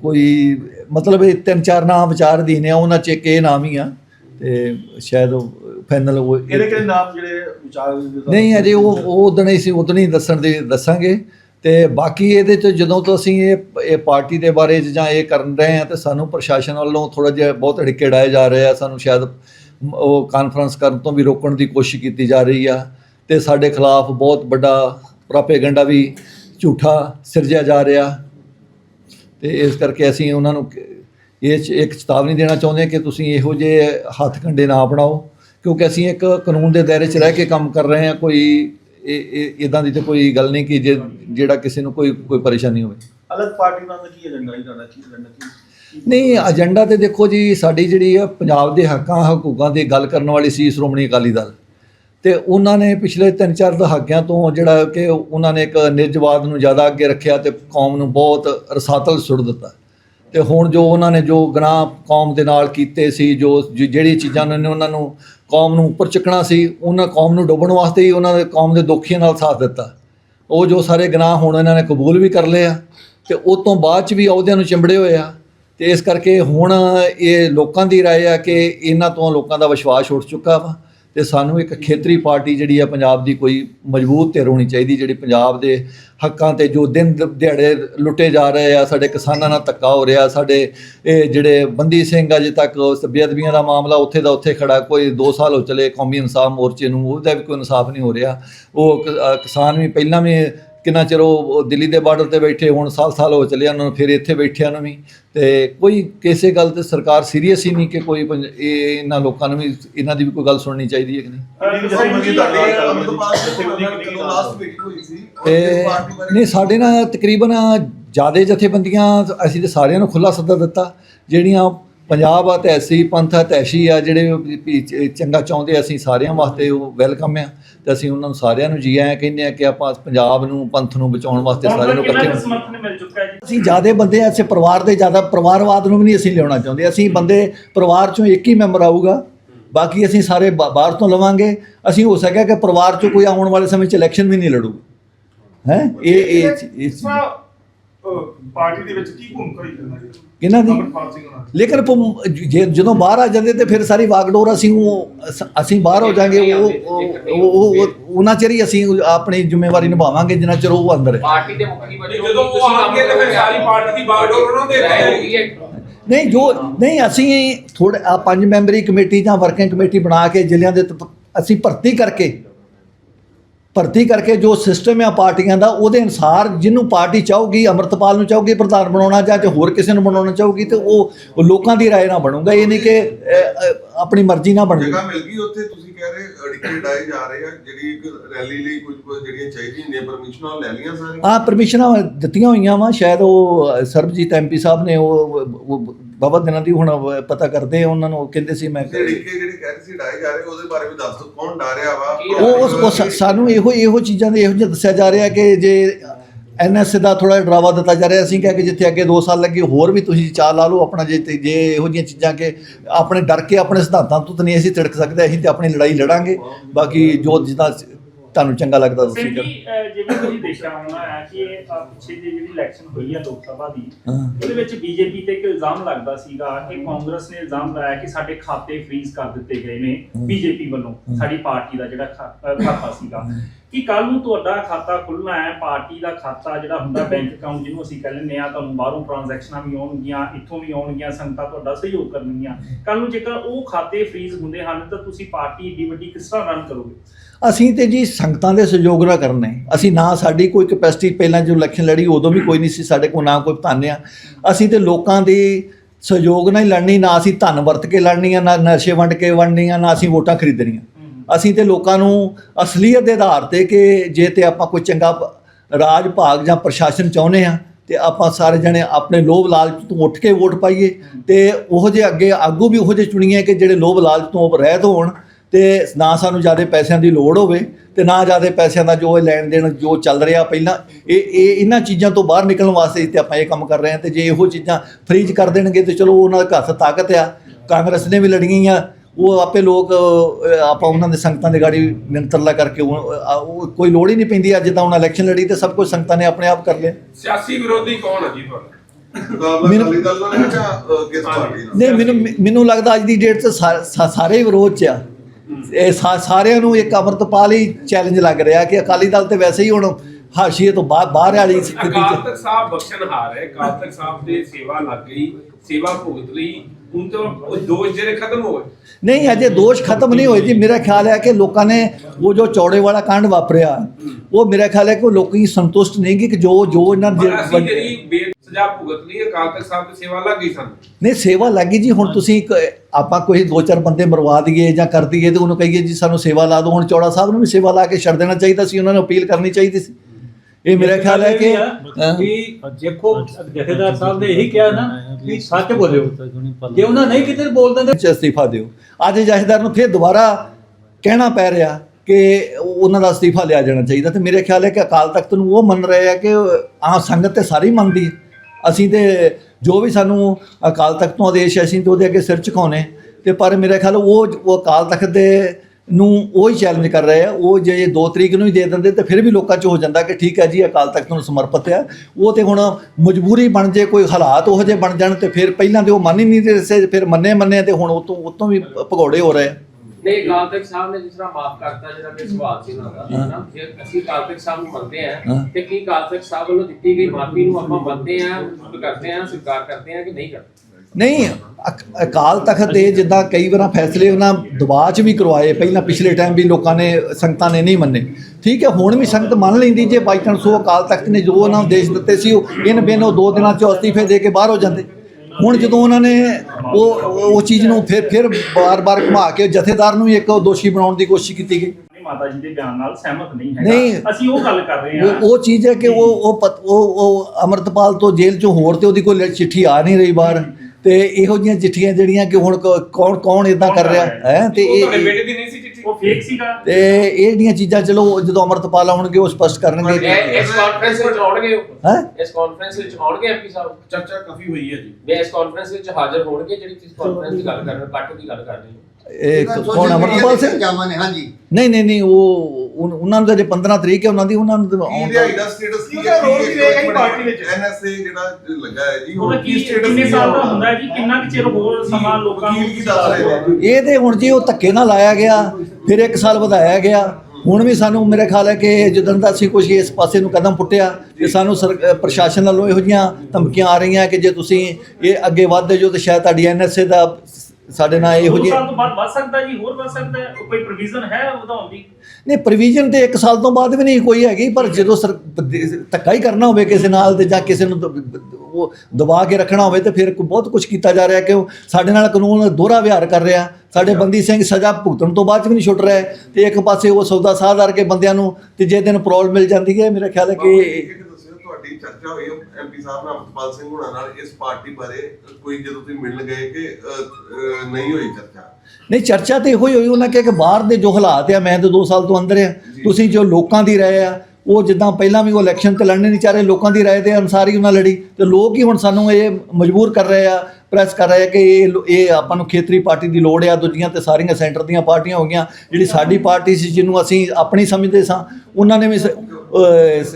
ਕੋਈ- ਮਤਲਬ ਇਹ ਤਿੰਨ ਚਾਰ ਨਾਮ ਵਿਚਾਰ ਅਧੀਨ ਆ ਉਹਨਾਂ ਚ ਇੱਕ ਇਹ ਨਾਮ ਹੀ ਆ ਤੇ ਸ਼ਾਇਦ ਫਾਈਨਲ ਉਹ ਕਿਹੜੇ ਕਿਹੜੇ ਨਾਮ ਜਿਹੜੇ ਵਿਚਾਰ ਨਹੀਂ ਅਜੇ ਉਹ ਉਹ ਉਦਣ ਹੀ ਸੀ ਉਦਣ ਹੀ ਦੱਸਣ ਦੇ ਦੱਸਾਂਗੇ ਤੇ ਬਾਕੀ ਇਹਦੇ ਚ ਜਦੋਂ ਤੋਂ ਅਸੀਂ ਇਹ ਇਹ ਪਾਰਟੀ ਦੇ ਬਾਰੇ ਜਾਂ ਇਹ ਕਰਨ ਰਹੇ ਆ ਤੇ ਸਾਨੂੰ ਪ੍ਰਸ਼ਾਸਨ ਵੱਲੋਂ ਥੋੜਾ ਜਿਹਾ ਬਹੁਤ ਢਿੱਕੇ ਡਾਏ ਜਾ ਰਹੇ ਆ ਸਾਨੂੰ ਸ਼ਾਇਦ ਉਹ ਕਾਨਫਰੰਸ ਕਰਨ ਤੋਂ ਵੀ ਰੋਕਣ ਦੀ ਕੋਸ਼ਿਸ਼ ਕੀਤੀ ਜਾ ਰਹੀ ਆ ਤੇ ਸਾਡੇ ਖਿਲਾਫ ਬਹੁਤ ਵੱਡਾ ਪ੍ਰੋਪੇਗੈਂਡਾ ਵੀ ਝੂਠਾ ਸਿਰਜਿਆ ਜਾ ਰਿਹਾ। ਤੇ ਇਸ ਕਰਕੇ ਅਸੀਂ ਉਹਨਾਂ ਨੂੰ ਇਹ ਇੱਕ ਚੇਤਾਵਨੀ ਦੇਣਾ ਚਾਹੁੰਦੇ ਹਾਂ ਕਿ ਤੁਸੀਂ ਇਹੋ ਜਿਹੇ ਹੱਥ ਕੰਡੇ ਨਾ ਬਣਾਓ ਕਿਉਂਕਿ ਅਸੀਂ ਇੱਕ ਕਾਨੂੰਨ ਦੇ ਦਾਇਰੇ 'ਚ ਰਹਿ ਕੇ ਕੰਮ ਕਰ ਰਹੇ ਹਾਂ ਕੋਈ ਇਹ ਇਦਾਂ ਦੀ ਤੇ ਕੋਈ ਗੱਲ ਨਹੀਂ ਕਿ ਜੇ ਜਿਹੜਾ ਕਿਸੇ ਨੂੰ ਕੋਈ ਕੋਈ ਪਰੇਸ਼ਾਨੀ ਹੋਵੇ। ਅਲੱਗ ਪਾਰਟੀ ਨਾਲ ਕੀ ਏਜੰਡਾ ਹੀ ਤੁਹਾਡਾ? ਕੀ ਏਜੰਡਾ ਕੀ ਨਹੀਂ ਏਜੰਡਾ ਤੇ ਦੇਖੋ ਜੀ ਸਾਡੀ ਜਿਹੜੀ ਆ ਪੰਜਾਬ ਦੇ ਹੱਕਾਂ ਹਕੂਕਾਂ ਦੀ ਗੱਲ ਕਰਨ ਵਾਲੀ ਸੀ ਸ਼੍ਰੋਮਣੀ ਅਕਾਲੀ ਦਲ। ਤੇ ਉਹਨਾਂ ਨੇ ਪਿਛਲੇ 3-4 ਦਹਾਕਿਆਂ ਤੋਂ ਜਿਹੜਾ ਕਿ ਉਹਨਾਂ ਨੇ ਇੱਕ ਨਿਜਵਾਦ ਨੂੰ ਜ਼ਿਆਦਾ ਅੱਗੇ ਰੱਖਿਆ ਤੇ ਕੌਮ ਨੂੰ ਬਹੁਤ ਰਸਾਤਲ ਸੁੱਟ ਦਿੱਤਾ। ਤੇ ਹੁਣ ਜੋ ਉਹਨਾਂ ਨੇ ਜੋ ਗੁਨਾਹ ਕੌਮ ਦੇ ਨਾਲ ਕੀਤੇ ਸੀ, ਜੋ ਜ- ਜਿਹੜੀ ਚੀਜ਼ਾਂ ਉਹਨਾਂ ਨੇ ਉਹਨਾਂ ਨੂੰ ਕੌਮ ਨੂੰ ਉੱਪਰ ਚੱਕਣਾ ਸੀ, ਉਹਨਾਂ ਕੌਮ ਨੂੰ ਡੋਬਣ ਵਾਸਤੇ ਹੀ ਉਹਨਾਂ ਦੇ ਕੌਮ ਦੇ ਦੋਖੀਆਂ ਨਾਲ ਸਾਥ ਦਿੱਤਾ। ਉਹ ਜੋ ਸਾਰੇ ਗੁਨਾਹ ਹੁਣ ਇਹਨਾਂ ਨੇ ਕਬੂਲ ਵੀ ਕਰ ਲਏ ਆ ਤੇ ਉਹ ਤੋਂ ਬਾਅਦ ਚ ਵੀ ਅਹੁਦਿਆਂ ਨੂੰ ਚਿੰਬੜੇ ਹੋਏ ਆ ਤੇ ਇਸ ਕਰਕੇ ਹੁਣ ਇਹ ਲੋਕਾਂ ਦੀ ਰਾਏ ਆ ਕਿ ਇਹਨਾਂ ਤੋਂ ਲੋਕਾਂ ਦਾ ਵਿਸ਼ਵਾਸ ਉੱਠ ਚੁੱਕਾ ਵਾ। ਤੇ ਸਾਨੂੰ ਇੱਕ ਖੇਤਰੀ ਪਾਰਟੀ ਜਿਹੜੀ ਆ ਪੰਜਾਬ ਦੀ ਕੋਈ ਮਜ਼ਬੂਤ ਧਿਰ ਹੋਣੀ ਚਾਹੀਦੀ, ਜਿਹੜੀ ਪੰਜਾਬ ਦੇ ਹੱਕਾਂ ਤੇ ਜੋ ਦਿਨ ਦਿਹਾੜੇ ਲੁੱਟੇ ਜਾ ਰਹੇ ਆ, ਸਾਡੇ ਕਿਸਾਨਾਂ ਨਾਲ ਧੱਕਾ ਹੋ ਰਿਹਾ, ਸਾਡੇ ਇਹ ਜਿਹੜੇ ਬੰਦੀ ਸਿੰਘ ਅਜੇ ਤੱਕ ਉਸ ਬੇਅਦਬੀਆਂ ਦਾ ਮਾਮਲਾ ਉੱਥੇ ਦਾ ਉੱਥੇ ਖੜਾ, ਕੋਈ 2 ਸਾਲ ਹੋ ਚਲੇ ਕੌਮੀ ਇਨਸਾਫ ਮੋਰਚੇ ਨੂੰ, ਉਹਦਾ ਵੀ ਕੋਈ ਇਨਸਾਫ ਨਹੀਂ ਹੋ ਰਿਹਾ। ਉਹ ਕਿਸਾਨ ਵੀ ਪਹਿਲਾਂ ਵੀ ਕਿੰਨਾ ਚਿਰ ਉਹ ਉਹ ਦਿੱਲੀ ਦੇ ਬਾਰਡਰ ਤੇ ਬੈਠੇ ਹੁਣ ਸਾਲ ਸਾਲ ਹੋ ਚੱਲੇ ਉਹਨਾਂ ਨੂੰ ਫਿਰ ਇੱਥੇ ਬੈਠਿਆਂ ਨੂੰ ਵੀ। ਤੇ ਕੋਈ ਕਿਸੇ ਗੱਲ ਤੇ ਸਰਕਾਰ ਸੀਰੀਅਸ ਹੀ ਨਹੀਂ ਕਿ ਕੋਈ ਪੰਜ- ਇਹ ਇਹਨਾਂ ਲੋਕਾਂ ਨੂੰ ਵੀ ਇਹਨਾਂ ਦੀ ਵੀ ਕੋਈ ਗੱਲ ਸੁਣਨੀ ਚਾਹੀਦੀ ਹੈ ਕਿ ਨਹੀਂ? ਜਥੇਬੰਦੀ ਲਾਸਟ ਮੀਟਿੰਗ ਹੋਈ ਸੀ। ਤੇ ਨਹੀਂ ਸਾਡੇ ਨਾਲ ਤਕਰੀਬਨ ਜਿਆਦੇ ਜਥੇਬੰਦੀਆਂ ਅਸੀਂ ਤੇ ਸਾਰਿਆਂ ਨੂੰ ਖੁੱਲਾ ਸੱਦਾ ਦਿੱਤਾ ਜਿਹੜੀਆਂ ਪੰਜਾਬ ਆ ਤੇ ਐਸੀ ਪੰਥ ਆ ਤੇ ਐਸੀ ਆ ਜਿਹੜੇ ਚੰਗਾ ਚਾਹੁੰਦੇ ਅਸੀਂ ਸਾਰਿਆਂ ਵਾਸਤੇ ਉਹ ਵੈਲਕਮ ਆ ਤੇ ਅਸੀਂ ਉਹਨਾਂ ਨੂੰ ਸਾਰਿਆਂ ਨੂੰ ਜੀ ਆਇਆਂ ਕਹਿੰਦੇ ਆ ਕਿ ਆਪਾਂ ਪੰਜਾਬ ਨੂੰ ਪੰਥ ਨੂੰ ਬਚਾਉਣ ਵਾਸਤੇ ਸਾਰਿਆਂ ਨੂੰ ਇਕੱਠੇ ਹੋਣਾ। ਸਮਰਥਨ ਮਿਲ ਚੁੱਕਾ ਹੈ ਜੀ? ਅਸੀਂ ਜਿਆਦੇ ਬੰਦੇ ਐਸੇ ਪਰਿਵਾਰ ਦੇ ਜ਼ਿਆਦਾ ਪਰਿਵਾਰਵਾਦ ਨੂੰ ਵੀ ਨਹੀਂ ਅਸੀਂ ਲਿਆਉਣਾ ਚਾਹੁੰਦੇ। ਅਸੀਂ ਬੰਦੇ ਪਰਿਵਾਰ ਚੋਂ ਇੱਕ ਹੀ ਮੈਂਬਰ ਆਊਗਾ ਬਾਕੀ ਅਸੀਂ ਸਾਰੇ ਬਾ- ਬਾਹਰ ਤੋਂ ਲਵਾਂਗੇ। ਅਸੀਂ ਹੋ ਸਕਿਆ ਕਿ ਪਰਿਵਾਰ ਚੋਂ ਕੋਈ ਆਉਣ ਵਾਲੇ ਸਮੇਂ 'ਚ ਇਲੈਕਸ਼ਨ ਵੀ ਨਹੀਂ ਲੜੂਗਾ। ਹੈ? ਇਹ ਇਹ ਪਾਰਟੀ ਦੇ ਵਿੱਚ ਕੀ ਭੂਮਿਕਾ ਹੀ ਕਰਨਾ ਜੀ? ਕਿਹਨਾਂ ਦੀ? ਅਮਰਪਾਲ ਸਿੰਘ ਹੋਣਾ ਲੇਕਿਨ ਭੁ- ਜੇ ਜਦੋਂ ਬਾਹਰ ਆ ਜਾਂਦੇ ਤੇ ਫਿਰ ਸਾਰੀ ਵਾਗਡੋਰ ਅਸੀਂ ਉਹ ਅਸ- ਅਸੀਂ ਬਾਹਰ ਹੋ ਜਾਾਂਗੇ ਉਹ ਉਹ- ਉਹ ਉਹ- ਉਹਨਾਂ ਚਿਰ ਹੀ ਅਸੀਂ ਆਪਣੀ ਜ਼ਿੰਮੇਵਾਰੀ ਨਿਭਾਵਾਂਗੇ ਜਿੰਨਾ ਚਿਰ ਉਹ ਅੰਦਰ ਹੈ। ਪਾਰਟੀ ਦੇ ਮੁਖੀ ਵਜੋਂ ਜਦੋਂ ਉਹ ਤੁਸੀਂ ਕੰਮ ਆਉਣਗੇ ਤਾਂ ਫਿਰ ਸਾਰੀ ਪਾਰਟੀ ਦੀ ਬਾਗਡੋਰ ਉਹਨਾਂ ਦੇ ਰਾਏ ਰਹੇਗੀ ਹੋਈ ਹੈ। ਨਹੀਂ ਜੋ ਨਹੀਂ ਅਸੀਂ ਥੋੜੇ ਪੰਜ ਮੈਂਬਰੀ ਕਮੇਟੀ ਜਾਂ ਵਰਕਿੰਗ ਕਮੇਟੀ ਬਣਾ ਕੇ ਜ਼ਿਲ੍ਹਿਆਂ ਦੇ ਤਪ- ਅਸੀਂ ਭਰਤੀ ਕਰਕੇ ਭਰਤੀ ਕਰਕੇ ਜੋ ਸਿਸਟਮ ਆ ਪਾਰਟੀਆਂ ਦਾ ਉਹਦੇ ਅਨਸਾਰ ਜਿਹਨੂੰ ਪਾਰਟੀ ਚਾਹੂਗੀ ਅਮਰਤਪਾਲ ਨੂੰ ਚਾਹੂਗੀ ਪ੍ਰਧਾਨ ਬਣਾਉਣਾ ਜਾਂ ਹੋਰ ਕਿਸੇ ਨੂੰ ਬਣਾਉਣਾ ਚਾਹੂਗੀ ਤੇ ਉਹ ਲੋਕਾਂ ਦੀ ਰਾਏ ਨਾਲ ਬਣੂਗਾ। ਇਹ ਨਹੀਂ ਕਿ ਆਪਣੀ ਮਰਜ਼ੀ ਨਾਲ ਬਣੂਗਾ ਜਗ੍ਹਾ ਮਿਲ ਗਈ ਉੱਥੇ ਤੁਸੀਂ ਕਹਿ ਰਹੇ ਅੜਿੱਕੇ ਡਾਏ ਜਾ ਰਹੇ ਆ ਜਿਹੜੀ ਇੱਕ ਰੈਲੀ ਲਈ ਕੁਝ ਕੁਝ ਜਿਹੜੀਆਂ ਚਾਹੀਦੀਆਂ ਨੇ ਪਰਮਿਸ਼ਨਾਂ ਲੈ ਲਈਆਂ ਸਾਰੀਆਂ? ਆ ਪਰਮਿਸ਼ਨਾਂ ਦਿੱਤੀਆਂ ਹੋਈਆਂ ਵਾ ਸ਼ਾਇਦ ਉਹ ਸਰਬਜੀਤ ਐਮਪੀ ਸਾਹਿਬ ਨੇ ਉਹ ਬਾਬਾ ਦਿਨਾਂ ਦੀ ਹੁਣ ਪਤਾ ਕਰਦੇ ਆ, ਉਹਨਾਂ ਨੂੰ ਕਹਿੰਦੇ ਸੀ ਮੈਂ ਜਿਹੜੇ ਕਹਿ ਰਹੇ ਸੀ ਡਾਏ ਜਾ ਰਹੇ ਉਹਦੇ ਬਾਰੇ ਵੀ ਦੱਸ ਦਿਓ ਕੌਣ ਡਾ ਰਿਹਾ ਵਾ? ਉਹ ਉਸ- ਉਹ ਸਾ- ਸਾਨੂੰ ਇਹੋ ਇਹੋ ਚੀਜ਼ਾਂ ਦੇ ਇਹੋ ਜਿਹਾ ਦੱਸਿਆ ਜਾ ਰਿਹਾ ਕਿ ਜੇ ਐਨਐਸ ਦਾ ਥੋੜਾ ਡਰਾਵਾ ਦਿੱਤਾ ਜਾ ਰਿਹਾ ਅਸੀਂ ਕਿਹਾ ਕਿ ਜਿੱਥੇ ਅੱਗੇ 2 ਸਾਲ ਲੱਗੇ ਹੋਰ ਵੀ ਤੁਸੀਂ ਚਾਲ ਲਾ ਲਓ ਆਪਣਾ ਜੇ ਤੇ- ਜੇ ਇਹੋ ਜਿਹੀਆਂ ਚੀਜ਼ਾਂ ਕਿ ਆਪਣੇ ਡਰ ਕੇ ਆਪਣੇ ਸਿਧਾਂਤਾਂ ਤੋਂ ਤਾਂ ਨਹੀਂ ਅਸੀਂ ਤਿੜਕ ਸਕਦੇ ਅਸੀਂ ਤੇ ਆਪਣੀ ਲੜਾਈ ਲੜਾਂਗੇ। ਬਾਕੀ ਜੋ ਜਿੱਦਾਂ ਤੁਹਾਨੂੰ ਚੰਗਾ ਲੱਗਦਾ ਤੁਸੀਂ ਕਰੋ ਜੀ ਜਿਵੇਂ ਤੁਸੀਂ ਦੇਖਿਆ ਹੋਣਾ ਹੈ ਕਿ ਇਹ ਆਹ ਪਿੱਛੇ ਜਿਹੀ ਜਿਹੜੀ ਇਲੈਕਸ਼ਨ ਹੋਈ ਹੈ ਲੋਕ ਸਭਾ ਦੀ ਹਾਂ। ਉਹਦੇ ਵਿੱਚ ਬੀਜੇਪੀ ਤੇ ਇੱਕ ਇਲਜ਼ਾਮ ਲੱਗਦਾ ਸੀਗਾ ਕਿ ਕਾਂਗਰਸ ਨੇ ਇਲਜ਼ਾਮ ਲਾਇਆ ਕਿ ਸਾਡੇ ਖਾਤੇ ਫ੍ਰੀਜ਼ ਕਰ ਦਿੱਤੇ ਗਏ ਨੇ ਬੀਜੇਪੀ ਵੱਲੋਂ ਸਾਡੀ ਪਾਰਟੀ ਦਾ ਜਿਹੜਾ ਖਾ- ਅਹ ਖਾਤਾ ਸੀਗਾ। ਕਿ ਕੱਲ ਨੂੰ ਤੁਹਾਡਾ ਖਾਤਾ ਖੁੱਲਣਾ ਹੈ, ਪਾਰਟੀ ਦਾ ਖਾਤਾ ਜਿਹੜਾ ਹੁੰਦਾ ਬੈਂਕ ਅਕਾਊਂਟ ਜਿਹਨੂੰ ਅਸੀਂ ਕਹਿ ਲੈਂਦੇ ਆ ਤੁਹਾਨੂੰ ਬਾਹਰੋਂ ਟ੍ਰਾਂਜੈਕਸ਼ਨਾਂ ਵੀ ਆਉਣਗੀਆਂ, ਇੱਥੋਂ ਵੀ ਆਉਣਗੀਆਂ, ਸੰਗਤਾਂ ਤੁਹਾਡਾ ਸਹਿਯੋਗ ਕਰਨਗੀਆਂ। ਕੱਲ ਨੂੰ ਜੇਕਰ ਉਹ ਖਾਤੇ ਫ੍ਰੀਜ਼ ਹੁੰਦੇ ਹਨ, ਤਾਂ ਤੁਸੀਂ ਪਾਰਟੀ ਏਡੀ ਵੱਡੀ ਕਿਸ ਤਰ੍ਹਾਂ ਰਨ ਕਰੋਗੇ? ਅਸੀਂ ਤੇ ਜੀ ਸੰਗਤਾਂ ਦੇ ਸਹਿਯੋਗ ਨਾਲ ਕਰਨੇ ਅਸੀਂ ਨਾ ਸਾਡੀ ਕੋਈ ਕਪੈਸਿਟੀ ਪਹਿਲਾਂ ਜੋ ਇਲੈਕਸ਼ਨ ਲੜੀ, ਉਦੋਂ ਵੀ ਕੋਈ ਨਹੀਂ ਸੀ ਸਾਡੇ ਕੋਲ, ਨਾ ਕੋਈ ਧਨ ਆ। ਅਸੀਂ ਤੇ ਲੋਕਾਂ ਦੇ ਸਹਿਯੋਗ ਨਾਲ ਹੀ ਲੜਨੀ, ਨਾ ਅਸੀਂ ਧਨ ਵਰਤ ਕੇ ਲੜਨੀ ਆ ਨਾ ਨਸ਼ੇ ਵੰਡ ਕੇ ਵੰਡਣੀਆਂ, ਨਾ ਅਸੀਂ ਵੋਟਾਂ ਖਰੀਦਣੀਆਂ। ਅਸੀਂ ਤੇ ਲੋਕਾਂ ਨੂੰ ਅਸਲੀਅਤ ਦੇ ਆਧਾਰ ਤੇ ਕਿ ਜੇ ਤੇ ਆਪਾਂ ਕੋਈ ਚੰਗਾ ਰਾਜ ਭਾਗ ਜਾਂ ਪ੍ਰਸ਼ਾਸਨ ਚਾਹੁੰਦੇ ਆ ਤੇ ਆਪਾਂ ਸਾਰੇ ਜਣੇ ਆਪਣੇ ਲੋਭ ਲਾਲਚ ਤੋਂ ਉੱਠ ਕੇ ਵੋਟ ਪਾਈਏ। ਤੇ ਉਹ ਜਿਹੇ ਅੱਗੇ ਆਗੂ ਵੀ ਉਹ ਜਿਹੇ ਚੁਣੀਏ ਕਿ ਜਿਹੜੇ ਲੋਭ ਲਾਲਚ ਤੋਂ ਰਹਿਤ ਹੋਣ ਤੇ ਨਾ ਸਾਨੂੰ ਜ਼ਿਆਦਾ ਪੈਸਿਆਂ ਦੀ ਲੋੜ ਹੋਵੇ ਤੇ ਨਾ ਜ਼ਿਆਦਾ ਪੈਸਿਆਂ ਦਾ ਜੋ ਲੈਣ ਦੇਣ ਜੋ ਚੱਲ ਰਿਹਾ ਪਹਿਲਾਂ, ਇਹ ਇਹ ਇਹਨਾਂ ਚੀਜ਼ਾਂ ਤੋਂ ਬਾਹਰ ਨਿਕਲਣ ਵਾਸਤੇ ਤੇ ਆਪਾਂ ਇਹ ਕੰਮ ਕਰ ਰਹੇ ਹਾਂ। ਤੇ ਜੇ ਇਹੋ ਚੀਜ਼ਾਂ ਫ੍ਰੀਜ ਕਰ ਦੇਣਗੇ ਤੇ ਚਲੋ ਉਹਨਾਂ ਦਾ ਘਰ ਤਾਕਤ ਆ। ਕਾਂਗਰਸ ਨੇ ਵੀ ਲੜੀਆਂ ਉਹ ਆਪੇ ਲੋਕ ਆਪਾਂ ਉਹਨਾਂ ਦੇ ਸੰਗਤਾਂ ਦੇ ਗਾੜੀ ਨਿਯੰਤਰਲਾ ਕਰਕੇ ਉਹ ਕੋਈ ਲੋੜ ਹੀ ਨਹੀਂ ਪੈਂਦੀ ਅੱਜ ਤਾਂ ਹੁਣ ਇਲੈਕਸ਼ਨ ਲੜੀ ਤੇ ਸਭ ਕੁਝ ਸੰਗਤਾਂ ਨੇ ਆਪਣੇ ਆਪ ਕਰ ਲਿਆ ਸਿਆਸੀ ਵਿਰੋਧੀ ਕੌਣ ਹੈ ਜੀ ਤੁਹਾਡਾ ਅਕਾਲੀ ਨਹੀਂ ਮੈਨੂੰ ਮੈਨੂੰ ਲੱਗਦਾ ਅੱਜ ਦੀ ਡੇਟ ਸਾ- ਸਾਰੇ ਹੀ ਵਿਰੋਧ 'ਚ ਆ। ਇਹ ਸਾਰਿਆਂ ਨੂੰ ਇੱਕ ਅਮਰਤਪਾਲ ਹੀ ਚੈਲੰਜ ਲੱਗ ਰਿਹਾ ਕਿ ਅਕਾਲੀ ਦਲ ਤੇ ਵੈਸੇ ਹੀ ਹੁਣ ਹਾਸ਼ੀਏ ਤੋਂ ਬਾਹਰ ਬਾਹਰ ਵਾਲੀ ਸਥਿਤੀ ਅਕਾਲ 'ਚ ਤਖਤ ਸਾਹਿਬ ਬਖਸ਼ਣਹਾਰ ਹੈ। ਅਕਾਲ ਤਖਤ ਸਾਹਿਬ ਦੀ ਸੇਵਾ ਲੱਗ ਗਈ ਸੇਵਾ ਭੁਗਤ ਲਈ ਹੁਣ ਤਾਂ ਉਹ ਦੋਸ਼ ਜਿਹੜੇ ਖਤਮ ਹੋ ਗਏ। ਨਹੀਂ ਅਜੇ ਦੋਸ਼ ਖਤਮ ਨਹੀਂ ਹੋਏ ਜੀ। ਮੇਰਾ ਖਿਆਲ ਹੈ ਕਿ ਲੋਕਾਂ ਨੇ ਉਹ ਜੋ ਚੌੜੇ ਵਾਲਾ ਕਾਂਡ ਵਾਪਰਿਆ ਉਹ ਮੇਰਾ ਖਿਆਲ ਹੈ ਕਿ ਲੋਕੀ ਸੰਤੁਸ਼ਟ ਨਹੀਂ ਕਿ ਜੋ ਜੋ ਇਹਨਾਂ ਦੇ ਅਸੀਂ ਜਿਹੜੀ ਬੇਦ ਸਜ਼ਾ ਭੁਗਤ ਲਈ ਅਕਾਲ ਤਖਤ ਸਾਹਿਬ ਦੀ ਸੇਵਾ ਲੱਗ ਗਈ ਸਾਨੂੰ। ਨਹੀਂ ਸੇਵਾ ਲੱਗੀ ਜੀ। ਹੁਣ ਤੁਸੀਂ ਇੱਕ ਆਪਾਂ ਕੋਈ ਦੋ ਚਾਰ ਬੰਦੇ ਮਰਵਾ ਦਈਏ ਜਾਂ ਕਰ ਦਈਏ ਤੇ ਉਹਨੂੰ ਕਹੀਏ ਜੀ ਸਾਨੂੰ ਸੇਵਾ ਲਾ ਦਿਓ। ਹੁਣ ਚੌੜਾ ਸਾਹਿਬ ਨੂੰ ਵੀ ਸੇਵਾ ਲਾ ਕੇ ਛੱਡ ਦੇਣਾ ਚਾਹੀਦਾ ਸੀ। ਉਹਨਾਂ ਨੂੰ ਅਪੀਲ ਕਰਨੀ ਚਾਹੀਦੀ ਸੀ। ਇਹ ਮੇਰਾ ਖਿਆਲ ਹੈ ਕਿ ਦੇਖੋ ਜਥੇਦਾਰ ਸਾਹਿਬ ਨੇ ਇਹੀ ਕਿਹਾ ਨਾ ਕਿ ਸੱਚ ਬੋਲਿਓ। ਜੇ ਉਹਨਾਂ ਨਹੀਂ ਕਿਤੇ ਬੋਲਦੇ ਤੇ ਅਸਤੀਫਾ ਦਿਓ। ਅੱਜ ਜਥੇਦਾਰ ਨੂੰ ਫਿਰ ਦੁਬਾਰਾ ਕਹਿਣਾ ਪੈ ਰਿਹਾ ਕਿ ਉਹ- ਉਹਨਾਂ ਦਾ ਅਸਤੀਫਾ ਲਿਆ ਜਾਣਾ ਚਾਹੀਦਾ ਤੇ ਮੇਰੇ ਖਿਆਲ ਹੈ ਕਿ ਅਕਾਲ ਤਖਤ ਨੂੰ ਉਹ ਮੰਨ ਰਹੇ ਆ ਕਿ ਆਹ ਸੰਗਤ ਤੇ ਸਾਰੀ ਮੰਨਦੀ ਹੈ। ਅਸੀਂ ਤੇ ਜੋ ਵੀ ਸਾਨੂੰ ਅਕਾਲ ਤਖਤ ਤੋਂ ਆਦੇਸ਼ ਹੈ, ਅਸੀਂ ਤੇ ਉਹਦੇ ਅੱਗੇ ਸਿਰ ਝੁਕਾਉਣੇ ਤੇ ਪਰ ਮੇਰੇ ਖਿਆਲ ਉਹ ਉਹ ਅਕਾਲ ਤਖਤ ਦੇ ਨੂੰ ਉਹ ਹੀ ਚੈਲੰਜ ਕਰ ਰਹੇ ਆ ਉਹ ਜੇ 2 ਤਰੀਕ ਨੂੰ ਹੀ ਦੇ ਦਿੰਦੇ ਤੇ ਫਿਰ ਵੀ ਲੋਕਾਂ 'ਚ ਹੋ ਜਾਂਦਾ ਕਿ ਠੀਕ ਹੈ ਜੀ ਅਕਾਲ ਤਖਤ ਨੂੰ ਸਮਰਪਿਤ ਆ। ਉਹ ਤੇ ਹੁਣ ਮਜਬੂਰੀ ਬਣ ਜੇ ਕੋਈ ਹਾਲਾਤ ਉਹੋ ਜਿਹੇ ਬਣ ਜਾਣ ਤੇ ਫਿਰ ਪਹਿਲਾਂ ਤੇ ਉਹ ਮੰਨ ਹੀ ਨਹੀਂ ਰਹੇ ਸੀ ਫਿਰ ਮੰਨੇ ਮੰਨੇ ਤੇ ਹੁਣ ਉਹ ਤੋਂ ਉਹ ਤੋਂ ਵੀ ਭਗੌੜੇ ਹੋ ਰਹੇ ਨਹੀਂ ਅਕਾਲ ਤਖਤ ਸਾਹਿਬ ਨੇ ਜਿਸ ਤਰ੍ਹਾਂ ਮਾਫ ਕਰਤਾ ਜਿਹੜਾ ਕਿ ਸਵਾਲ ਸੀ ਦਾ ਨਾ ਜੇ ਅਸੀਂ ਅਕਾਲ ਤਖਤ ਸਾਹਿਬ ਨੂੰ ਮੰਨਦੇ ਆ। ਤੇ ਕੀ ਅਕਾਲ ਤਖਤ ਸਾਹਿਬ ਵੱਲੋਂ ਦਿੱਤੀ ਗਈ ਮਾਫੀ ਨੂੰ ਆਪਾਂ ਮੰਨਦੇ ਆ ਕਰਦੇ ਆ ਸਵੀਕਾਰ ਕਰਦੇ ਆ ਕਿ ਨਹੀਂ ਕਰਦੇ? ਨਹੀਂ ਅਕ- ਅਕਾਲ ਤਖਤ ਦੇ ਜਿੱਦਾਂ ਕਈ ਵਾਰਾਂ ਫੈਸਲੇ ਉਹਨਾਂ ਦਬਾਅ 'ਚ ਵੀ ਕਰਵਾਏ। ਪਹਿਲਾਂ ਪਿਛਲੇ ਟਾਈਮ ਵੀ ਲੋਕਾਂ ਨੇ ਸੰਗਤਾਂ ਨੇ ਨਹੀਂ ਮੰਨੇ। ਠੀਕ ਹੈ ਹੁਣ ਵੀ ਸੰਗਤ ਮੰਨ ਲੈਂਦੀ ਜੇ ਬਾਈ ਚਾਂਸ ਉਹ ਅਕਾਲ ਤਖਤ ਨੇ ਜੋ ਉਹਨਾਂ ਨੂੰ ਦੇਸ਼ ਦਿੱਤੇ ਸੀ ਉਹ ਇਨ ਬਿਨ ਉਹ ਦੋ ਦਿਨਾਂ 'ਚ ਅਸਤੀਫੇ ਦੇ ਕੇ ਬਾਹਰ ਹੋ ਜਾਂਦੇ। ਹੁਣ ਜਦੋਂ ਉਹਨਾਂ ਨੇ ਉਹ ਉਹ ਚੀਜ਼ ਨੂੰ ਫਿਰ ਫਿਰ ਬਾਰ-ਬਾਰ ਘੁਮਾ ਕੇ ਜਥੇਦਾਰ ਨੂੰ ਇੱਕ ਦੋਸ਼ੀ ਬਣਾਉਣ ਦੀ ਕੋਸ਼ਿਸ਼ ਕੀਤੀ ਗਈ। ਨਹੀਂ ਮਾਤਾ ਜੀ ਦੇ ਬਿਆਨ ਨਾਲ ਸਹਿਮਤ ਨਹੀਂ ਨਹੀਂ। ਹੈਗਾ ਅਸੀਂ ਉਹ ਗੱਲ ਕਰ ਰਹੇ ਹਾਂ ਉਹ ਉਹ ਚੀਜ਼ ਹੈ ਕਿ ਉਹ ਉਹ ਪਤ- ਉਹ ਉਹ ਅਮਰਤਪਾਲ ਤੋਂ ਜੇਲ੍ਹ 'ਚੋਂ ਹੋਰ ਤੇ ਉਹਦੀ ਕੋਈ ਲ- ਚਿੱਠੀ ਆ ਨਹੀਂ ਰਹੀ ਬਾਹਰ। ਤੇ ਇਹੋ ਜਿਹੀਆਂ ਚਿੱਠੀਆਂ ਜਿਹੜੀਆਂ ਕਿ ਹੁਣ ਕ- ਕੌਣ ਕੌਣ ਇਦਾਂ ਕਰ ਰਿਹਾ? ਹੈ ਤੇ ਉਹ ਤੁਹਾਡੇ ਇਹ ਬੇਟੇ ਦੀ ਨਹੀਂ ਸੀ ਚਿੱਠੀ? ਉਹ ਫੇਕ ਸੀਗਾ। ਤੇ ਇਹ ਜਿਹੜੀਆਂ ਚੀਜ਼ਾਂ ਚਲੋ ਜਦੋਂ ਅਮਰਤਪਾਲ ਆਉਣਗੇ ਉਹ ਸਪਸ਼ਟ ਕਰਨਗੇ। ਇਹ ਇਸ ਕਾਨਫਰੰਸ ਵਿੱਚ ਆਉਣਗੇ ਉਹ? ਹੈ? ਇਸ ਕਾਨਫਰੰਸ ਵਿੱਚ ਆਉਣਗੇ ਐਮਪੀ ਸਾਹਿਬ? ਚਰਚਾ ਕਾਫੀ ਹੋਈ ਹੈ ਜੀ। ਮੈਂ ਇਸ ਕਾਨਫਰੰਸ ਵਿੱਚ ਹਾਜ਼ਰ ਹੋਣਗੇ ਜਿਹੜੀ ਤੁਸੀਂ ਕਾਨਫਰੰਸ ਦੀ ਗੱਲ ਕਰ ਰਹੇ ਹੋ ਕੱਟ ਦੀ ਗੱਲ ਕਰ ਰਹੇ ਹੋ। ਇਹ ਕੌਣ ਅਮਰਤਪਾਲ ਸਿੰਘ? ਜਾਵਾਂ ਨੇ ਹਾਂਜੀ। ਨਹੀਂ ਨਹੀਂ ਨਹੀਂ ਉਹ ਉਹਨਾਂ ਨੂੰ ਤਾਂ ਜੇ 15 ਤਰੀਕ ਹੈ ਉਹਨਾਂ ਦੀ ਉਹਨਾਂ ਨੂੰ ਆਉਣ ਦਾ ਸਟੇਟਸ ਕੀ ਉਹਦਾ ਰੋਲ ਕੀ ਰਹੇਗਾ ਜੀ ਪਾਰਟੀ ਵਿੱਚ? ਐਨਐਸਏ ਜਿਹੜਾ ਲੱਗਾ ਹੈ ਜੀ ਹੁਣ ਕੀ ਸਟੇਟਸ ਕਿੰਨੇ ਸਾਲ ਦਾ ਹੁੰਦਾ ਹੈ ਜੀ? ਕਿੰਨਾ ਕੁ ਚਿਰ ਹੋਰ ਸਮਾਂ ਲੋਕਾਂ ਨੂੰ ਕੀ ਦੱਸ ਰਹੇ ਇਹ ਤੇ ਹੁਣ ਜੀ ਉਹ ਧੱਕੇ ਨਾਲ ਲਾਇਆ ਗਿਆ ਫਿਰ ਇੱਕ ਸਾਲ ਵਧਾਇਆ ਗਿਆ। ਹੁਣ ਵੀ ਸਾਨੂੰ ਮੇਰੇ ਖਿਆਲ ਹੈ ਕਿ ਜਦੋਂ ਦਾ ਅਸੀਂ ਕੁਝ ਇਸ ਪਾਸੇ ਨੂੰ ਕਦਮ ਪੁੱਟਿਆ ਤੇ ਸਾਨੂੰ ਪ੍ਰਸ਼ਾਸਨ ਵੱਲੋਂ ਇਹੋ ਜਿਹੀਆਂ ਧਮਕੀਆਂ ਆ ਰਹੀਆਂ ਕਿ ਜੇ ਤੁਸੀਂ ਇਹ ਅੱਗੇ ਵਧਦੇ ਜੋ ਤੇ ਸ਼ਾਇਦ ਤੁਹਾਡੀ ਐਨਐਸਏ ਦਾ ਸਾਡੇ ਨਾਲ ਇਹੋ ਜਿਹੀ ਸਾਲ ਤੋਂ ਬਾਅਦ ਵੱਧ ਸਕਦਾ ਜੀ ਹੋਰ ਵੱਧ ਸਕਦਾ ਹੈ? ਕੋਈ ਪ੍ਰੋਵੀਜ਼ਨ ਹੈ ਵਧਾਉਣ ਦੀ? ਨਹੀਂ ਪ੍ਰੋਵੀਜ਼ਨ ਤੇ 1 ਸਾਲ ਤੋਂ ਬਾਅਦ ਵੀ ਨਹੀਂ ਕੋਈ ਹੈਗੀ ਪਰ ਜਦੋਂ ਸਰ ਧੱਕਾ ਹੀ ਕਰਨਾ ਹੋਵੇ ਕਿਸੇ ਨਾਲ ਤੇ ਜਾਂ ਕਿਸੇ ਨੂੰ ਉਹ ਦਬਾ ਕੇ ਰੱਖਣਾ ਹੋਵੇ ਤੇ ਫਿਰ ਕੋਈ ਬਹੁਤ ਕੁਝ ਕੀਤਾ ਜਾ ਰਿਹਾ ਕਿ ਉਹ ਸਾਡੇ ਨਾਲ ਕਾਨੂੰਨ ਦੋਹਰਾ ਵਿਹਾਰ ਕਰ ਰਿਹਾ। ਸਾਡੇ ਬੰਦੀ ਸਿੰਘ ਸਜ਼ਾ ਭੁਗਤਣ ਤੋਂ ਬਾਅਦ ਵੀ ਨਹੀਂ ਛੁੱਟ ਰਿਹਾ। ਤੇ ਇੱਕ ਪਾਸੇ ਉਹ ਸੌਦਾ ਸਾਧਾਰ ਕੇ ਬੰਦਿਆਂ ਨੂੰ ਤੀਜੇ ਦਿਨ ਪ੍ਰੋਲ ਮਿਲ ਜਾਂਦੀ ਹੈ ਮੇਰਾ ਖਿਆਲ ਹੈ ਜੀ, ਕਿ ਤੁਹਾਡੀ ਚਰਚਾ ਹੋਈ। ਐਮਪੀ ਸਾਹਿਬ ਨਾਲ ਅਮਰਪਾਲ ਸਿੰਘ ਹੁਣਾਂ ਨਾਲ ਇਸ ਪਾਰਟੀ ਬਾਰੇ ਕੋਈ ਜਦੋਂ ਤੁਸੀਂ ਮਿਲਣ ਗਏ ਕਿ ਨਹੀਂ ਹੋਈ ਚਰਚਾ? ਨਹੀਂ ਚਰਚਾ ਤੇ ਇਹੋ ਹੀ ਹੋਈ। ਉਹਨਾਂ ਕਿਹਾ ਕਿ ਬਾਹਰ ਦੇ ਜੋ ਹਾਲਾਤ ਆ ਮੈਂ ਤਾਂ 2 ਸਾਲ ਤੋਂ ਅੰਦਰ ਆ। ਤੁਸੀਂ ਜੋ ਲੋਕਾਂ ਦੀ ਰਾਏ ਆ ਉਹ ਜਿੱਦਾਂ ਪਹਿਲਾਂ ਵੀ ਉਹ ਇਲੈਕਸ਼ਨ ਤੇ ਲੜਨੇ ਨਹੀਂ ਚਾਹ ਰਹੇ ਲੋਕਾਂ ਦੀ ਰਾਏ ਦੇ ਅਨੁਸਾਰ ਹੀ ਉਹਨਾਂ ਲੜੀ। ਤੇ ਲੋਕ ਹੀ ਹੁਣ ਸਾਨੂੰ ਇਹ ਮਜਬੂਰ ਕਰ ਰਹੇ ਆ ਪ੍ਰੈਸ ਕਰ ਰਹੇ ਆ ਕਿ ਇਹ ਇਹ ਆਪਾਂ ਨੂੰ ਖੇਤਰੀ ਪਾਰਟੀ ਦੀ ਲੋੜ ਆ ਦੂਜੀਆਂ ਤੇ ਸਾਰੀਆਂ ਸੈਂਟਰ ਦੀਆਂ ਪਾਰਟੀਆਂ ਹੋ ਗਈਆਂ। ਜਿਹੜੀ ਸਾਡੀ ਪਾਰਟੀ ਸੀ ਜਿਹਨੂੰ ਅਸੀਂ ਆਪਣੀ ਸਮਝਦੇ ਸਾਂ ਉਹਨਾਂ ਨੇ ਵੀ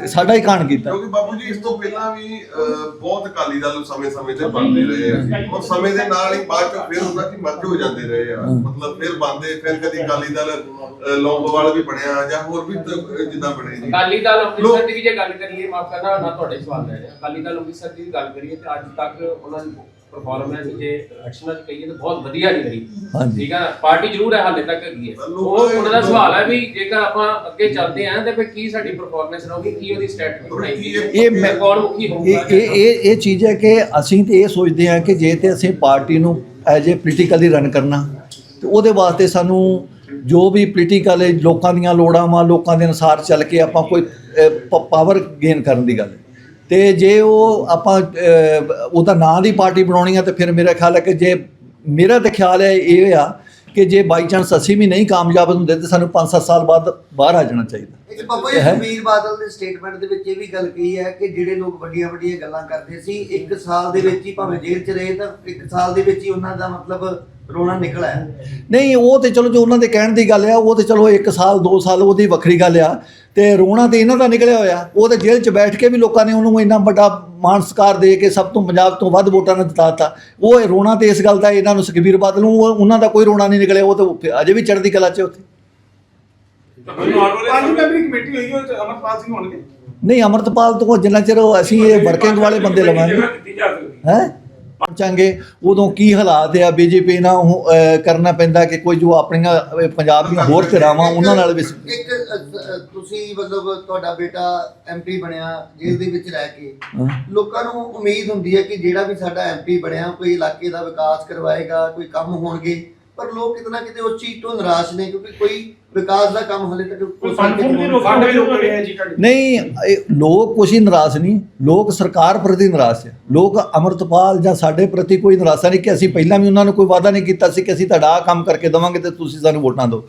ਸਾਡਾ ਹੀ ਕਾਣ ਕੀਤਾ। ਕਿਉਂਕਿ ਬਾਬੂ ਜੀ ਇਸ ਤੋਂ ਪਹਿਲਾਂ ਵੀ ਅਹ, ਬਹੁਤ ਅਕਾਲੀ ਦਲ ਸਮੇਂ-ਸਮੇਂ ਤੇ ਬਣਦੇ ਰਹੇ ਆ ਔਰ ਸਮੇਂ ਦੇ ਨਾਲ ਹੀ ਬਾਅਦ ਚ ਫਿਰ ਉਹਨਾਂ ਦੀ ਮਰਜ ਹੋ ਜਾਂਦੇ ਰਹੇ ਆ। ਮਤਲਬ ਫਿਰ ਬੰਦੇ ਫਿਰ ਕਦੀ ਅਕਾਲੀ ਦਲ ਅਹ, ਲੌਂਗੋਵਾਲ ਵੀ ਬਣਿਆ ਜਾਂ ਹੋਰ ਵੀ ਤ- ਜਿੱਦਾਂ ਬਣੇ ਜੀ। ਅਕਾਲੀ ਦਲ ਅੰਮ੍ਰਿਤਸਰ ਦੀ ਵੀ ਜੇ ਗੱਲ ਕਰੀਏ ਮਾਫ ਕਰਨਾ ਨਾ ਤੁਹਾਡੇ ਸਵਾਲ ਲੈ ਰਿਹਾ। ਅਕਾਲੀ ਦਲ ਅੰਮ੍ਰਿਤਸਰ ਦੀ ਗੱਲ ਕਰੀਏ ਤੇ ਅੱਜ ਤੱਕ ਉਹਨਾਂ ਦੀ ਪਰਫਾਰਮੈਂਸ ਜੇ ਐਕਸ਼ਨਾਂ 'ਚ ਕਹੀਏ ਤਾਂ ਬਹੁਤ ਵਧੀਆ ਨਹੀਂ ਰਹੀ। ਠੀਕ ਹੈ ਪਾਰਟੀ ਜ਼ਰੂਰ ਹੈ ਹਾਲੇ ਤੱਕ ਹੈਗੀ ਹੈ। ਉਹ ਉਹਨਾਂ ਦਾ ਸਵਾਲ ਹੈ ਵੀ ਜੇਕਰ ਆਪਾਂ ਅੱਗੇ ਚੱਲਦੇ ਆਂ ਤੇ ਫਿਰ ਕੀ ਸਾਡੀ ਪਰਫਾਰਮੈਂਸ ਰਹੂਗੀ? ਕੀ ਉਹਦੀ ਸਟ੍ਰੈਟਜੀ ਬਣਾਈ ਇਹ ਮੈਂ- ਕੌਣ ਮੁਖੀ ਹੋਊਗਾ। ਇਹ ਇਹ ਇਹ ਚੀਜ਼ ਹੈ ਕਿ ਅਸੀਂ ਤੇ ਇਹ ਸੋਚਦੇ ਹਾਂ ਕਿ ਜੇ ਤੇ ਅਸੀਂ ਪਾਰਟੀ ਨੂੰ ਐਜ ਏ ਪੋਲੀਟੀਕਲੀ ਰਨ ਕਰਨਾ ਤੇ ਉਹਦੇ ਵਾਸਤੇ ਸਾਨੂੰ ਜੋ ਵੀ ਪੋਲੀਟੀਕਲ ਲੋਕਾਂ ਦੀਆਂ ਲੋੜਾਂ ਵਾਂ ਲੋਕਾਂ ਦੇ ਅਨੁਸਾਰ ਚੱਲ ਕੇ ਆਪਾਂ ਕੋਈ ਪਾਵਰ ਗੇਨ ਕਰਨ ਦੀ ਗੱਲ ਹੈ। ਤੇ ਜੇ ਉਹ ਆਪਾਂ ਉਹਦਾ ਨਾਂ ਦੀ ਪਾਰਟੀ ਬਣਾਉਣੀ ਆ ਤੇ ਫਿਰ ਮੇਰਾ ਖਿਆਲ ਹੈ ਕਿ ਜੇ ਮੇਰਾ ਤਾਂ ਖਿਆਲ ਹੈ ਇਹ ਆ ਕਿ ਜੇ ਬਾਈ ਚਾਂਸ ਅਸੀਂ ਵੀ ਨਹੀਂ ਕਾਮਯਾਬ ਹੁੰਦੇ ਤੇ ਸਾਨੂੰ 5-7 ਸਾਲ ਬਾਅਦ ਬਾਹਰ ਆ ਜਾਣਾ ਚਾਹੀਦਾ ਇੱਕ ਬਾਬਾ ਜੀ। ਸੁਖਬੀਰ ਬਾਦਲ ਦੇ ਸਟੇਟਮੈਂਟ ਦੇ ਵਿੱਚ ਇਹ ਵੀ ਗੱਲ ਕਹੀ ਹੈ ਕਿ ਜਿਹੜੇ ਲੋਕ ਵੱਡੀਆਂ ਵੱਡੀਆਂ ਗੱਲਾਂ ਕਰਦੇ ਸੀ ਇੱਕ ਸਾਲ ਦੇ ਵਿੱਚ ਹੀ ਭਾਵੇਂ ਜੇਲ੍ਹ 'ਚ ਰਹੇ ਤਾਂ ਇੱਕ ਸਾਲ ਦੇ ਵਿੱਚ ਹੀ ਉਹਨਾਂ ਦਾ ਮਤਲਬ ਰੋਣਾ ਨਿਕਲ ਆਇਆ ਨਹੀਂ ਉਹ ਤੇ ਚਲੋ ਜੋ ਉਹਨਾਂ ਦੇ ਕਹਿਣ ਦੀ ਗੱਲ ਆ ਉਹ ਤੇ ਚਲੋ 1 ਸਾਲ 2 ਸਾਲ ਉਹਦੀ ਵੱਖਰੀ ਗੱਲ ਆ। ਤੇ ਰੋਣਾ ਤੇ ਇਹਨਾਂ ਦਾ ਨਿਕਲਿਆ ਹੋਇਆ। ਉਹ ਤੇ ਜੇਲ੍ਹ 'ਚ ਬੈਠ ਕੇ ਵੀ ਲੋਕਾਂ ਨੇ ਉਹਨੂੰ ਇੰਨਾ ਵੱਡਾ ਮਾਣ ਸਤਿਕਾਰ ਦੇ ਕੇ ਸਭ ਤੋਂ ਪੰਜਾਬ ਤੋਂ ਵੱਧ ਵੋਟਾਂ ਨਾਲ ਜਿਤਾਤਾ ਉਹ ਇਹ ਰੋਣਾ ਤੇ ਇਸ ਗੱਲ ਦਾ ਇਹਨਾਂ ਨੂੰ ਸੁਖਬੀਰ ਬਾਦਲ ਨੂੰ ਉਹ- ਉਹਨਾਂ ਦਾ ਕੋਈ ਰੋਣਾ ਨਹੀਂ ਨਿਕਲਿਆ ਉਹ ਤੇ ਅਜੇ ਵੀ ਚੜ੍ਹਦੀ ਕਲਾ 'ਚ ਉੱਥੇ। ਪੰਜ ਮੈਂਬਰੀ ਕਮੇਟੀ ਹੋਈ ਉਹ 'ਚ ਅਮਰਪਾਲ ਸਿੰਘ ਹੋਣਗੇ? ਨਹੀਂ ਅਮਰਤਪਾਲ ਤੋਂ ਜਿੰਨਾ ਚਿਰ ਅਸੀਂ ਇਹ ਵਰਕਿੰਗ ਵਾਲੇ ਬੰਦੇ ਲਵਾਂਗੇ। ਹੈ? ਪਹੁੰਚਾਂਗੇ ਉਦੋਂ ਕੀ ਹਾਲਾਤ ਆ ਬੀਜੇਪੀ ਨਾਲ ਕਰਨਾ ਪੈਂਦਾ ਕਿ ਕੋਈ ਜੋ ਆਪਣੀਆਂ ਪੰਜਾਬ ਦੀਆਂ ਹੋਰ ਧਿਰਾਵਾਂ ਉਹਨਾਂ ਨਾਲ ਵੀ ਇੱਕ ਤੁਸੀਂ ਮਤਲਬ ਤੁਹਾਡਾ ਬੇਟਾ ਐਮਪੀ ਬਣਿਆ ਜੇਲ੍ਹ ਦੇ ਵਿੱਚ ਰਹਿ ਕੇ। ਲੋਕਾਂ ਨੂੰ ਉਮੀਦ ਹੁੰਦੀ ਹੈ ਕਿ ਜਿਹੜਾ ਵੀ ਸਾਡਾ ਐਮਪੀ ਬਣਿਆ ਕੋਈ ਇਲਾਕੇ ਦਾ ਵਿਕਾਸ ਕਰਵਾਏਗਾ ਕੋਈ ਕੰਮ ਹੋਣਗੇ ਪਰ ਲੋਕ ਕਿਤੇ ਨਾ ਕਿਤੇ ਉਸ ਚੀਜ਼ ਤੋਂ ਨਿਰਾਸ਼ ਨੇ ਕਿਉਂਕਿ ਕੋਈ ਵਿਕਾਸ ਦਾ ਕੰਮ ਹਲੇ ਤੱਕ ਕੋਈ ਫੰਡ ਫੁੰਡ ਵੀ ਰੋਕ ਫੰਡ ਵੀ ਰੋਕ ਰਹੇ ਆ ਜੀ ਤੁਹਾਡੇ। ਨਹੀਂ ਇਹ ਲੋਕ ਕੁਛ ਹੀ ਨਾਰਾਜ਼ ਨਹੀਂ। ਲੋਕ ਸਰਕਾਰ ਪ੍ਰਤੀ ਨਾਰਾਜ਼ ਹੈ ਲੋਕ ਅਮਰਤਪਾਲ ਜਾਂ ਸਾਡੇ ਪ੍ਰਤੀ ਕੋਈ ਨਿਰਾਸ਼ਾ ਨਹੀਂ ਕਿ ਅਸੀਂ ਪਹਿਲਾਂ ਵੀ ਉਹਨਾਂ ਨੂੰ ਕੋਈ ਵਾਅਦਾ ਨਹੀਂ ਕੀਤਾ ਸੀ ਕਿ ਅਸੀਂ ਤੁਹਾਡਾ ਆਹ ਕੰਮ ਕਰਕੇ ਦੇਵਾਂਗੇ ਤੇ ਤੁਸੀਂ ਸਾਨੂੰ ਵੋਟਾਂ ਦਿਓ।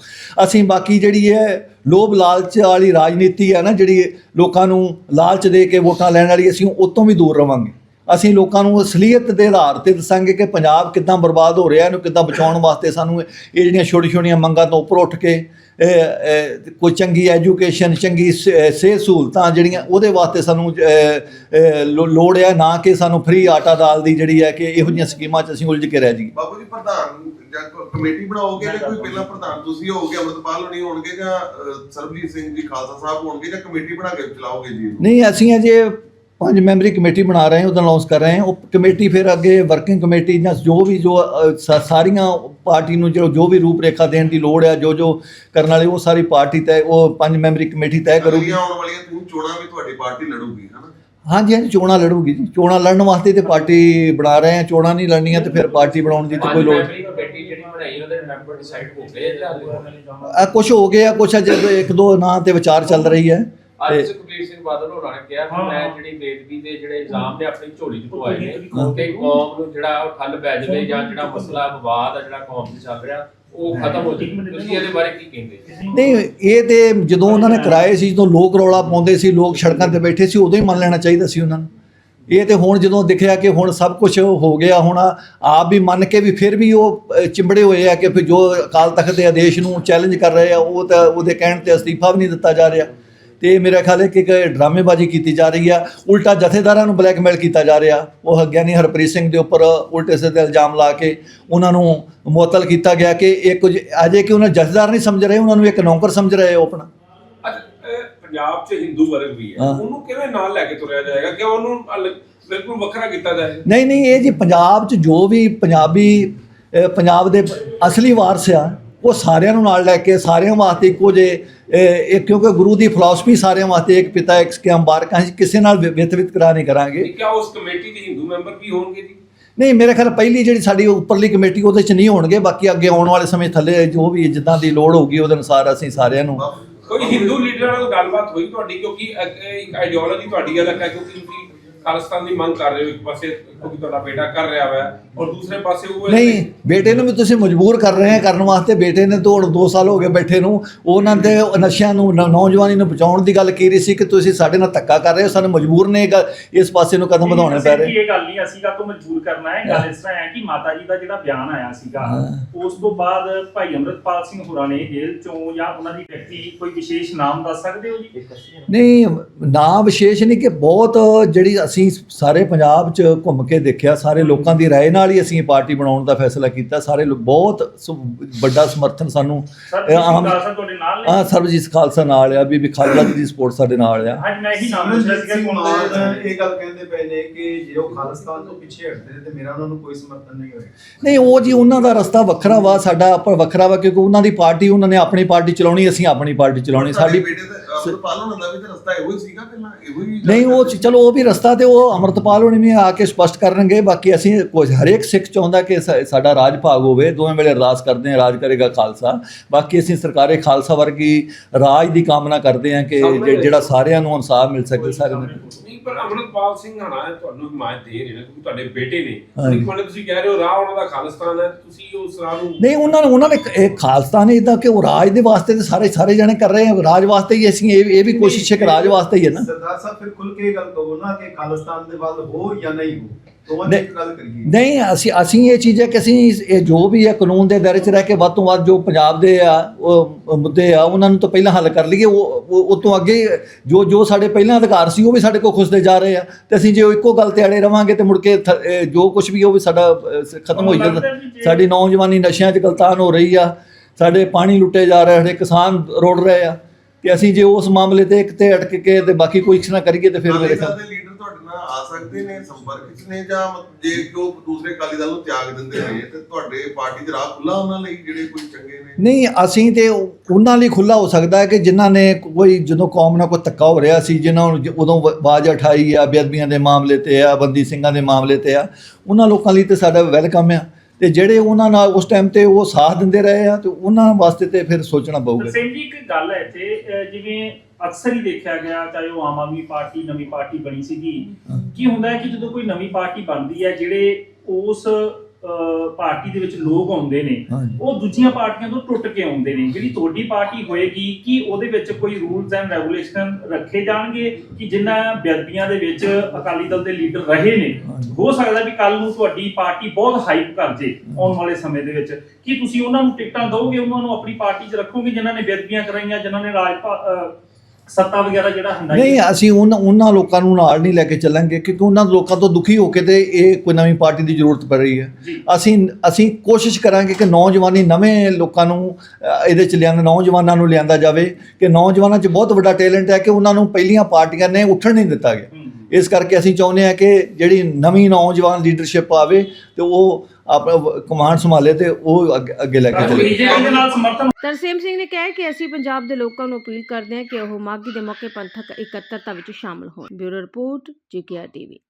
ਅਸੀਂ ਬਾਕੀ ਜਿਹੜੀ ਹੈ ਲੋਭ ਲਾਲਚ ਵਾਲੀ ਰਾਜਨੀਤੀ ਹੈ ਨਾ ਜਿਹੜੀ ਲੋਕਾਂ ਨੂੰ ਲਾਲਚ ਦੇ ਕੇ ਵੋਟਾਂ ਲੈਣ ਵਾਲੀ ਅਸੀਂ ਉਹ ਤੋਂ ਵੀ ਦੂਰ ਰਵਾਂਗੇ। ਅਸੀਂ ਲੋਕਾਂ ਨੂੰ ਅਸਲੀਅਤ ਦੇ ਆਧਾਰ ਤੇ ਦੱਸਾਂਗੇ ਕਿ ਪੰਜਾਬ ਕਿੱਦਾਂ ਬਰਬਾਦ ਹੋ ਰਿਹਾ ਇਹਨੂੰ ਕਿੱਦਾਂ ਬਚਾਉਣ ਵਾਸਤੇ ਸਾਨੂੰ ਇਹ ਜਿਹੜੀਆਂ ਛੋਟੀ ਛੋਟੀਆਂ ਮੰਗਾਂ ਤੋਂ ਉੱਪਰ ਉੱਠ ਕੇ ਕੋਈ ਚੰਗੀ ਐਜੂਕੇਸ਼ਨ ਚੰਗੀ ਸਿਹਤ ਸਹੂਲਤਾਂ ਜਿਹੜੀਆਂ ਉਹਦੇ ਵਾਸਤੇ ਸਾਨੂੰ ਲੋੜ ਹੈ ਨਾ ਕਿ ਸਾਨੂੰ ਫ੍ਰੀ ਆਟਾ ਦਾਲ ਦੀ ਜਿਹੜੀ ਹੈ ਕਿ ਇਹੋ ਜਿਹੀਆਂ ਸਕੀਮਾਂ 'ਚ ਅਸੀਂ ਉਲਝ ਕੇ ਰਹਿ ਜਾਈਏ ਬਾਬੂ ਜੀ ਪ੍ਰਧਾਨ ਜਾਂ ਕਮੇਟੀ ਬਣਾਓਗੇ ਜਾਂ ਕੋਈ ਪਹਿਲਾਂ ਪ੍ਰਧਾਨ ਤੁਸੀਂ ਹੋਗੇ ਅਮਰਤਪਾਲ ਹੋਣੀ ਹੋਣਗੇ ਜਾਂ ਸਰਬਜੀਤ ਸਿੰਘ ਜੀ ਖਾਲਸਾ ਸਾਹਿਬ ਹੋਣਗੇ ਜਾਂ ਕਮੇਟੀ ਬਣਾ ਕੇ ਚਲਾਓਗੇ ਜੀ? ਨਹੀਂ ਅਸੀਂ ਅਜੇ ਪੰਜ ਮੈਂਬਰੀ ਕਮੇਟੀ ਬਣਾ ਰਹੇ ਹਾਂ ਉਹਦਾ ਅਨਾਉਂਸ ਕਰ ਰਹੇ ਹਾਂ। ਉਹ ਕਮੇਟੀ ਫਿਰ ਅੱਗੇ ਵਰਕਿੰਗ ਕਮੇਟੀ ਜਾਂ ਜੋ ਵੀ ਜੋ ਸਾਰੀਆਂ ਪਾਰਟੀ ਨੂੰ ਜੋ ਜੋ ਵੀ ਰੂਪਰੇਖਾ ਦੇਣ ਦੀ ਲੋੜ ਹੈ ਜੋ ਜੋ ਕਰਨ ਵਾਲੇ ਉਹ ਸਾਰੀ ਪਾਰਟੀ ਤੈਅ ਉਹ ਪੰਜ ਮੈਂਬਰੀ ਕਮੇਟੀ ਤੈਅ ਕਰੂਗੀ। ਆਉਣ ਵਾਲੀਆਂ ਤੁਸੀਂ ਚੋਣਾਂ ਵੀ ਤੁਹਾਡੀ ਪਾਰਟੀ ਲੜੂਗੀ ਹਨਾ? ਹਾਂਜੀ ਹਾਂਜੀ ਚੋਣਾਂ ਲੜੂਗੀ ਜੀ। ਚੋਣਾਂ ਲੜਨ ਵਾਸਤੇ ਤੇ ਪਾਰਟੀ ਬਣਾ ਰਹੇ ਹਾਂ ਚੋਣਾਂ ਨਹੀਂ ਲੜਨੀਆਂ ਤੇ ਫਿਰ ਪਾਰਟੀ ਬਣਾਉਣ ਦੀ ਤਾਂ ਕੋਈ ਲੋੜ ਮੈਂਬਰੀ ਕਮੇਟੀ ਜਿਹੜੀ ਬਣਾਈ ਉਹਦੇ ਮੈਂਬਰ ਡਿਸਾਈਡ ਹੋ ਗਏ ਆ ਕੁਝ ਹੋ ਗਿਆ ਕੁਝ ਅਜੇ ਇੱਕ ਦੋ ਨਾਂ ਤੇ ਵਿਚਾਰ ਚੱਲ ਰਹੀ ਹੈ। ਅੱਜ ਤੇ ਸੁਖਬੀਰ ਸਿੰਘ ਬਾਦਲ ਹੋਰਾਂ ਨੇ ਕਿਹਾ ਕਿ ਹਾਂ। ਮੈਂ ਜਿਹੜੀ ਬੇਦਬੀ ਦੇ ਜਿਹੜੇ ਇਲਜ਼ਾਮ ਨੇ ਆਪਣੀ ਝੋਲੀ 'ਚ ਪਵਾਏ ਨੇ ਕਿ ਕੌਮ ਨੂੰ ਜਿਹੜਾ ਉਹ ਠੱਲ ਪੈ ਜਾਵੇ ਜਾਂ ਜਿਹੜਾ ਮਸਲਾ ਵਿਵਾਦ ਆ ਜਿਹੜਾ ਕੌਮ 'ਚ ਚੱਲ ਰਿਹਾ ਉਹ ਖਤਮ ਹੋ ਜਾਵੇ। ਤੁਸੀਂ ਇਹਦੇ ਬਾਰੇ ਕੀ ਕਹਿੰਦੇ ਨਹੀਂ ਇਹ ਤੇ ਜਦੋਂ ਉਹਨਾਂ ਨੇ ਕਰਾਏ ਸੀ ਜਦੋਂ ਲੋਕ ਰੌਲਾ ਪਾਉਂਦੇ ਸੀ ਲੋਕ ਸੜਕਾਂ ਤੇ ਬੈਠੇ ਸੀ ਉਦੋਂ ਹੀ ਮੰਨ ਲੈਣਾ ਚਾਹੀਦਾ ਸੀ ਉਹਨਾਂ ਨੂੰ। ਇਹ ਤੇ ਹੁਣ ਜਦੋਂ ਦਿਖਿਆ ਕਿ ਹੁਣ ਸਭ ਕੁਝ ਹੋ ਗਿਆ ਹੁਣ ਆਪ ਵੀ ਮੰਨ ਕੇ ਵੀ ਫਿਰ ਵੀ ਉਹ ਚਿੰਬੜੇ ਹੋਏ ਆ ਕਿ ਫਿਰ ਜੋ ਅਕਾਲ ਤਖਤ ਦੇ ਆਦੇਸ਼ ਨੂੰ ਚੈਲੰਜ ਕਰ ਰਹੇ ਆ ਉਹ ਤਾਂ ਉਹਦੇ ਕਹਿਣ ਤੇ ਅਸਤੀਫਾ ਵੀ ਨਹੀਂ ਦਿੱਤਾ ਜਾ ਰਿਹਾ। ਤੇ ਮੇਰਾ ਖਿਆਲ ਹੈ ਕਿ ਇੱਕ ਡਰਾਮੇਬਾਜ਼ੀ ਕੀਤੀ ਜਾ ਰਹੀ ਆ ਉਲਟਾ ਜਥੇਦਾਰਾਂ ਨੂੰ ਬਲੈਕਮੇਲ ਕੀਤਾ ਜਾ ਰਿਹਾ। ਉਹ ਗਿਆਨੀ ਹਰਪ੍ਰੀਤ ਸਿੰਘ ਦੇ ਉੱਪਰ ਉਲਟੇ ਸਿੱਧੇ ਇਲਜ਼ਾਮ ਲਾ ਕੇ ਉਹਨਾਂ ਨੂੰ ਮੁਅੱਤਲ ਕੀਤਾ ਗਿਆ ਕਿ ਇਹ ਕੁਝ ਅਜੇ ਕਿ ਉਹਨਾਂ ਜਥੇਦਾਰ ਨਹੀਂ ਸਮਝ ਰਹੇ ਉਹਨਾਂ ਨੂੰ ਇੱਕ ਨੌਕਰ ਸਮਝ ਰਹੇ ਉਹ ਆਪਣਾ। ਪੰਜਾਬ 'ਚ ਹਿੰਦੂ ਵਰਗ ਵੀ ਹੈ। ਉਹਨੂੰ ਕਿਵੇਂ ਨਾਲ ਲੈ ਕੇ ਤੁਰਿਆ ਜਾਏਗਾ? ਕਿ ਉਹਨੂੰ ਬਿਲਕੁਲ ਵੱਖਰਾ ਕੀਤਾ ਜਾਏ? ਨਹੀਂ ਨਹੀਂ ਇਹ ਜੀ ਪੰਜਾਬ 'ਚ ਜੋ ਵੀ ਪੰਜਾਬੀ ਪੰਜਾਬ ਦੇ ਅਸਲੀ ਵਾਰਸ ਆ ਉਹ ਸਾਰਿਆਂ ਨੂੰ ਨਾਲ ਲੈ ਕੇ ਸਾਰਿਆਂ ਵਾਸਤੇ ਇੱਕੋ ਜੇ ਇਹ ਕਿਉਂਕਿ ਗੁਰੂ ਦੀ ਫਿਲਾਸਫੀ ਸਾਰਿਆਂ ਵਾਸਤੇ ਇੱਕ ਪਿਤਾ ਇੱਕ ਕੇ ਅੰਬਾਰਕਾਂ ਕਿਸੇ ਨਾਲ ਵਿ- ਵਿਤ ਵਿਤਕਰਾ ਨਹੀਂ ਕਰਾਂਗੇ। ਕਿ ਉਸ ਕਮੇਟੀ ਦੇ ਹਿੰਦੂ ਮੈਂਬਰ ਵੀ ਹੋਣਗੇ ਜੀ? ਨਹੀਂ ਮੇਰੇ ਖਿਆਲ ਪਹਿਲੀ ਜਿਹੜੀ ਸਾਡੀ ਉੱਪਰਲੀ ਕਮੇਟੀ ਉਹਦੇ 'ਚ ਨਹੀਂ ਹੋਣਗੇ ਬਾਕੀ ਅੱਗੇ ਆਉਣ ਵਾਲੇ ਸਮੇਂ ਥੱਲੇ ਜੋ ਵੀ ਜਿੱਦਾਂ ਦੀ ਲੋੜ ਹੋਊਗੀ ਉਹਦੇ ਅਨੁਸਾਰ ਅਸੀਂ ਸਾਰਿਆਂ ਨੂੰ ਕੋਈ ਹਿੰਦੂ ਲੀਡਰਾਂ ਨਾਲ ਗੱਲਬਾਤ ਹੋਈ ਤੁਹਾਡੀ? ਕਿਉਂਕਿ ਇੱਕ ਆਈਡੀਓਲੋਜੀ ਤੁਹਾਡੀ ਅਲੱਗ ਹੈ ਕਿਉਂਕਿ ਖਾਲਿਸਤਾਨ ਦੀ ਮੰਗ ਕਰ ਰਹੇ ਹੋ ਇੱਕ ਪਾਸੇ ਕਿਉਂਕਿ ਤੁਹਾਡਾ ਬੇਟਾ ਕਰ ਰਿਹਾ ਵਾ ਔਰ ਦੂਸਰੇ ਪਾਸੇ ਉਹ ਨਹੀਂ ਬੇਟੇ ਨੂੰ ਵੀ ਤੁਸੀਂ ਮਜਬੂਰ ਕਰ ਰਹੇ ਆ ਕਰਨ ਵਾਸਤੇ। ਬੇਟੇ ਨੇ ਤੋਂ 2 ਸਾਲ ਹੋ ਗਏ ਬੈਠੇ ਨੂੰ। ਉਹਨਾਂ ਦੇ ਨਸ਼ਿਆਂ ਨੂੰ ਨੌਜਵਾਨੀ ਨੂੰ ਬਚਾਉਣ ਦੀ ਗੱਲ ਕੀ ਰਹੀ ਸੀ ਕਿ ਤੁਸੀਂ ਸਾਡੇ ਨਾਲ ਧੱਕਾ ਕਰ ਰਹੇ ਹੋ? ਸਾਨੂੰ ਮਜਬੂਰ ਨੇ ਇਸ ਪਾਸੇ ਨੂੰ ਕਦਮ ਵਧਾਉਣੇ ਪੈ ਰਹੇ। ਇਹ ਗੱਲ ਨਹੀਂ ਅਸੀਂ ਕਾ ਤੋਂ ਮਜਬੂਰ ਕਰਨਾ ਹੈ? ਗੱਲ ਇਸ ਤਰ੍ਹਾਂ ਹੈ ਕਿ ਮਾਤਾ ਜੀ ਦਾ ਜਿਹੜਾ ਬਿਆਨ ਆਇਆ ਸੀਗਾ ਉਸ ਤੋਂ ਬਾਅਦ ਭਾਈ ਅੰਮ੍ਰਿਤਪਾਲ ਸਿੰਘ ਹੋਰਾਂ ਨੇ ਜੇਲ੍ਹ ਚੋਂ ਜਾਂ ਉਹਨਾਂ ਦੀ ਵਿਅਕਤੀ ਕੋਈ ਵਿਸ਼ੇਸ਼ ਨਾਮ ਦੱਸ ਸਕਦੇ ਹੋ ਜੀ? ਨਹੀਂ ਨਾਂ ਵਿਸ਼ੇਸ਼ ਨਹੀਂ ਕਿ ਬਹੁਤ ਜਿਹੜੀ ਅਸੀਂ ਸਾਰੇ ਪੰਜਾਬ 'ਚ ਘੁੰਮ ਕੇ ਦੇਖਿਆ ਸਾਰੇ ਲੋਕਾਂ ਦੀ رائے ਨਾਲ ਹੀ ਅਸੀਂ ਇਹ ਪਾਰਟੀ ਬਣਾਉਣ ਦਾ ਫੈਸਲਾ ਕੀਤਾ ਸਾਰੇ ਲੋਕ ਬਹੁਤ ਸ- ਵੱਡਾ ਸਮਰਥਨ ਸਾਨੂੰ ਸਰ ਇਹ ਆਮ- ਤੁਸੀਂ ਦੱਸ ਤੁਹਾਡੇ ਨਾਲ ਆ ਨੇ ਸਰਬਜੀਤ ਖਾਲਸਾ ਨਾਲ ਆ ਬੀਬੀ ਖਾਲਸਾ ਜੀ ਦੀ ਸਪੋਰਟ ਸਾਡੇ ਨਾਲ ਆ ਹਾਂਜੀ ਮੈਂ ਇਹੀ ਨਾਮ ਪੁੱਛ ਰਿਹਾ ਸੀਗਾ ਕਿ ਉਹਨਾਂ ਦੇ ਮਾਨ ਇਹ ਗੱਲ ਕਹਿੰਦੇ ਪਏ ਨੇ ਕਿ ਜੇ ਉਹ ਖਾਲਿਸਤਾਨ ਤੋਂ ਪਿੱਛੇ ਹਟਦੇ ਨੇ ਤੇ ਮੇਰਾ ਉਹਨਾਂ ਨੂੰ ਕੋਈ ਸਮਰਥਨ ਨਹੀਂ ਹੋਏਗਾ ਨਹੀਂ ਉਹ ਜੀ ਉਹਨਾਂ ਦਾ ਰਸਤਾ ਵੱਖਰਾ ਵਾ ਸਾਡਾ ਆਪਾਂ ਵੱਖਰਾ ਵਾ ਕਿਉਂਕਿ ਉਹਨਾਂ ਦੀ ਪਾਰਟੀ ਉਹਨਾਂ ਨੇ ਆਪਣੀ ਪਾਰਟੀ ਚਲਾਉਣੀ ਅਸੀਂ ਆਪਣੀ ਪਾਰਟੀ ਚਲਾਉਣੀ ਸਾਡੇ ਸਾਡੀ ਬੇਟੇ ਦਾ ਅਮਰਪਾਲ ਹੋਣਾ ਦਾ ਵੀ ਤਾਂ ਰਸਤਾ ਇਹੋ ਹੀ ਸੀਗਾ ਪਹਿਲਾਂ ਇਹੋ ਹੀ ਨਹੀਂ ਉਹ ਚ- ਚਲੋ ਉਹ ਵੀ ਰਸਤਾ ਤੇ ਉਹ ਅਮਰਤਪਾਲ ਹੋਣੀ ਵੀ ਆ ਕੇ ਸਪਸ਼ਟ ਕਰਨਗੇ ਬਾਕੀ ਅਸੀਂ ਕੁਝ ਹਰੇਕ ਸਿੱਖ ਚਾਹੁੰਦਾ ਕਿ ਸਾਡਾ ਰਾਜ ਭਾਗ ਹੋਵੇ ਦੋਵੇਂ ਵੇਲੇ ਅਰਦਾਸ ਕਰਦੇ ਹਾਂ ਰਾਜ ਕਰੇਗਾ ਖਾਲਸਾ। ਬਾਕੀ ਅਸੀਂ ਸਰਕਾਰੇ ਖਾਲਸਾ ਵਰਗੀ ਰਾਜ ਦੀ ਕਾਮਨਾ ਕਰਦੇ ਹਾਂ ਕਿ ਜਿਹੜਾ ਸਾਰਿਆਂ ਨੂੰ ਇਨਸਾਫ ਮਿਲ ਸਕੇ ਸਾਰਿਆਂ ਨੂੰ। ਨਹੀਂ ਪਰ ਅਮਰਤਪਾਲ ਸਿੰਘ ਹਣਾ ਤੁਹਾਨੂੰ ਹਮਾਇਤ ਦੇ ਰਹੇ ਨੇ ਕਿਉਂਕਿ ਤੁਹਾਡੇ ਬੇਟੇ ਨੇ। ਇੱਕ ਮਿੰਟ ਤੁਸੀਂ ਕਹਿ ਰਹੇ ਹੋ ਰਾਹ ਉਹਨਾਂ ਦਾ ਖਾਲਿਸਤਾਨ ਹੈ ਤੁਸੀਂ ਉਸ ਰਾਹ ਨੂੰ ਨਹੀਂ ਉਹਨਾਂ ਨੇ ਉਹਨਾਂ ਨੇ ਇਹ ਖਾਲਸਾ ਨੇ ਇਦਾਂ ਕਿ ਉਹ ਰਾਜ ਦੇ ਵਾਸਤੇ ਤੇ ਸਾਰੇ ਸਾਰੇ ਜਣੇ ਕਰ ਰਹੇ ਆ ਰਾਜ ਵਾਸਤੇ ਹੀ ਅਸੀਂ ਇਹ ਵੀ ਕੋਸ਼ਿਸ਼ ਹੈ ਕਿ ਰਾਜ ਵਾਸਤੇ ਹੀ ਹੈ ਨਾ। ਸਰਦਾਰ ਸਾਹਿਬ ਫਿਰ ਖੁੱਲ ਕੇ ਇਹ ਗੱਲ ਕਹੋ ਨਾ ਕਿ ਖਾਲਿਸਤਾਨ ਦੇ ਵੱਲ ਹੋ ਜਾਂ ਨਹੀਂ ਹੋ? ਦੋਵਾਂ ਦੀ ਨਹੀਂ। ਇੱਕ ਗੱਲ ਕਰੀਏ। ਨਹੀਂ ਅਸੀਂ ਅਸੀਂ ਇਹ ਚੀਜ਼ ਹੈ ਕਿ ਅਸੀਂ ਇਹ ਜੋ ਵੀ ਹੈ ਕਾਨੂੰਨ ਦੇ ਦਾਇਰੇ 'ਚ ਰਹਿ ਕੇ ਵੱਧ ਤੋਂ ਵੱਧ ਜੋ ਪੰਜਾਬ ਦੇ ਆ ਉਹ ਮੁੱਦੇ ਆ ਉਹਨਾਂ ਨੂੰ ਤਾਂ ਪਹਿਲਾਂ ਹੱਲ ਕਰ ਲਈਏ। ਉਹ ਉਹ ਤੋਂ ਅੱਗੇ ਜੋ ਜੋ ਸਾਡੇ ਪਹਿਲਾਂ ਅਧਿਕਾਰ ਸੀ ਉਹ ਵੀ ਸਾਡੇ ਕੋਲ ਖੁੱਸਦੇ ਜਾ ਰਹੇ ਆ। ਤੇ ਅਸੀਂ ਜੇ ਉਹ ਇੱਕੋ ਗੱਲ ਤੇ ਅੜੇ ਰਵਾਂਗੇ ਤੇ ਮੁੜ ਕੇ ਜੋ ਕੁਝ ਵੀ ਉਹ ਵੀ ਸਾਡਾ ਖਤਮ ਹੋ ਜਾਂਦਾ। ਸਾਡੀ ਨੌਜਵਾਨੀ ਨਸ਼ਿਆਂ 'ਚ ਗਲਤਾਨ ਹੋ ਰਹੀ ਆ ਸਾਡੇ ਪਾਣੀ ਲੁੱਟੇ ਜਾ ਰਹੇ ਸਾਡੇ ਕਿਸਾਨ ਰੋੜ ਰਹੇ ਆ। ਤੇ ਅਸੀਂ ਜੇ ਉਸ ਮਾਮਲੇ ਤੇ ਇੱਕ ਤੇ ਅਟਕ ਕੇ ਤੇ ਬਾਕੀ ਕੋਈ ਕੁਛ ਨਾ ਕਰੀਏ ਤੇ ਫਿਰ ਮੇਰੇ ਖਿਆਲ ਆ ਸਕਦੇ ਨੇ, ਸੰਪਰਕ ਚ ਨੇ ਜਾਂ ਮਤ- ਜੇ ਕਿ ਦੂਸਰੇ ਅਕਾਲੀ ਦਲ ਨੂੰ ਤਿਆਗ ਦਿੰਦੇ ਨੇ, ਤੇ ਤੁਹਾਡੇ ਪਾਰਟੀ 'ਚ ਰਾਹ ਖੁੱਲਾ ਉਹਨਾਂ ਲਈ, ਜਿਹੜੇ ਕੋਈ ਚੰਗੇ ਨੇ? ਨਹੀਂ, ਅਸੀਂ ਤੇ ਉਹ- ਉਹਨਾਂ ਲਈ ਖੁੱਲਾ ਹੋ ਸਕਦਾ ਹੈ ਕਿ ਜਿਨ੍ਹਾਂ ਨੇ ਕੋਈ, ਜਦੋਂ ਕੌਮ ਨਾਲ ਕੋਈ ਧੱਕਾ ਹੋ ਰਿਹਾ ਸੀ, ਜਿਨ੍ਹਾਂ ਨੂੰ ਜ- ਉਦੋਂ ਵ- ਆਵਾਜ਼ ਉਠਾਈ ਆ, ਬੇਅਦਬੀਆਂ ਦੇ ਮਾਮਲੇ ਤੇ ਆ, ਬੰਦੀ ਸਿੰਘਾਂ ਦੇ ਮਾਮਲੇ ਤੇ ਆ, ਉਹਨਾਂ ਲੋਕਾਂ ਲਈ ਤੇ ਸਾਡਾ ਵੈਲਕਮ ਆ। ਤੇ ਜਿਹੜੇ ਉਹਨਾਂ ਨਾਲ ਉਸ ਟਾਈਮ ਤੇ ਉਹ ਸਾਥ ਦਿੰਦੇ ਰਹੇ ਆ ਤੇ ਉਹਨਾਂ ਵਾਸਤੇ ਤੇ ਫਿਰ ਸੋਚਣਾ ਪਊਗਾ। ਤਰਸੇਮ ਜੀ ਇੱਕ ਗੱਲ ਹੈ ਇੱਥੇ ਜਿਵੇਂ ਅਕਸਰ ਹੀ ਦੇਖਿਆ ਗਿਆ ਚਾਹੇ ਉਹ ਆਮ ਆਦਮੀ ਪਾਰਟੀ ਨਵੀਂ ਪਾਰਟੀ ਬਣੀ ਸੀਗੀ। ਕੀ ਹੁੰਦਾ ਹੈ ਕਿ ਜਦੋਂ ਕੋਈ ਨਵੀਂ ਪਾਰਟੀ ਬਣਦੀ ਹੈ ਜਿਹੜੇ ਉਸ ਪਾਰਟੀ ਦੇ ਵਿੱਚ ਲੋਕ ਆਉਂਦੇ ਨੇ। ਉਹ ਦੂਜੀਆਂ ਪਾਰਟੀਆਂ ਤੋਂ ਟੁੱਟ ਕੇ ਆਉਂਦੇ ਨੇ। ਜਿਹੜੀ ਤੁਹਾਡੀ ਪਾਰਟੀ ਹੋਏਗੀ ਕਿ ਉਹਦੇ ਵਿੱਚ ਕੋਈ ਰੂਲਸ ਐਂਡ ਰੈਗੂਲੇਸ਼ਨ ਰੱਖੇ ਜਾਣਗੇ ਕਿ ਜਿਨ੍ਹਾਂ ਬੇਅਦਬੀਆਂ ਦੇ ਵਿੱਚ ਅਕਾਲੀ ਦਲ ਦੇ ਲੀਡਰ ਰਹੇ ਨੇ। ਹੋ ਸਕਦਾ ਵੀ ਕੱਲ ਨੂੰ ਤੁਹਾਡੀ ਪਾਰਟੀ ਬਹੁਤ ਹਾਈਪ ਕਰ ਜੇ ਆਉਣ ਵਾਲੇ ਸਮੇਂ ਦੇ ਵਿੱਚ। ਕੀ ਤੁਸੀਂ ਉਹਨਾਂ ਨੂੰ ਟਿਕਟਾਂ ਦਿਓਗੇ? ਉਹਨਾਂ ਨੂੰ ਆਪਣੀ ਪਾਰਟੀ 'ਚ ਰੱਖੋਗੇ ਜਿਨ੍ਹਾਂ ਨੇ ਬੇਅਦਬੀਆਂ ਕਰਾਈਆਂ ਜਿਨ੍ਹਾਂ ਨੇ ਰਾਜ ਸੱਤਾ ਵਗੈਰਾ ਜਿਹੜਾ ਹੁੰਦਾ ਨਹੀਂ ਅਸੀਂ ਉਹਨਾਂ ਉਹਨਾਂ ਲੋਕਾਂ ਨੂੰ ਨਾਲ ਨਹੀਂ ਲੈ ਕੇ ਚੱਲਾਂਗੇ ਕਿਉਂਕਿ ਉਹਨਾਂ ਲੋਕਾਂ ਤੋਂ ਦੁਖੀ ਹੋ ਕੇ ਤੇ ਇਹ ਕੋਈ ਨਵੀਂ ਪਾਰਟੀ ਦੀ ਜ਼ਰੂਰਤ ਪੜ ਰਹੀ ਹੈ। ਅਸੀਂ ਅਸੀਂ ਕੋਸ਼ਿਸ਼ ਕਰਾਂਗੇ ਕਿ ਨੌਜਵਾਨੀ ਨਵੇਂ ਲੋਕਾਂ ਨੂੰ ਇਹਦੇ ਚ ਲਿਆਂਦਾ ਨੌਜਵਾਨਾਂ ਨੂੰ ਲਿਆਂਦਾ ਜਾਵੇ ਕਿ ਨੌਜਵਾਨਾਂ 'ਚ ਬਹੁਤ ਵੱਡਾ ਟੈਲੈਂਟ ਹੈ ਕਿ ਉਹਨਾਂ ਨੂੰ ਪਹਿਲੀਆਂ ਪਾਰਟੀਆਂ ਨੇ ਉੱਠਣ ਨਹੀਂ ਦਿੱਤਾ ਗਿਆ। ਇਸ ਕਰਕੇ ਅਸੀਂ ਚਾਹੁੰਦੇ ਹਾਂ ਕਿ ਜਿਹੜੀ ਨਵੀਂ ਨੌਜਵਾਨ ਲੀਡਰਸ਼ਿਪ ਆਵੇ ਤੇ ਉਹ ਆਪਣਾ ਕਮਾਂਡ ਸੰਭਾਲੇ ਤੇ ਉਹ ਅੱਗੇ ਅੱਗੇ ਲੈ ਕੇ ਚੱਲੇ ਬੀਜੇਪੀ ਦੇ ਨਾਲ ਸਮਰਥਨ ਤਰਸੇਮ ਸਿੰਘ ਨੇ ਕਿਹਾ ਕਿ ਅਸੀਂ ਪੰਜਾਬ ਦੇ ਲੋਕਾਂ ਨੂੰ ਅਪੀਲ ਕਰਦੇ ਹਾਂ ਕਿ ਉਹ ਮਾਘੀ ਦੇ ਮੌਕੇ ਪੰਥਕ ਇਕੱਤਰਤਾ ਵਿੱਚ ਸ਼ਾਮਲ ਹੋਣ। Bureau report GKR TV.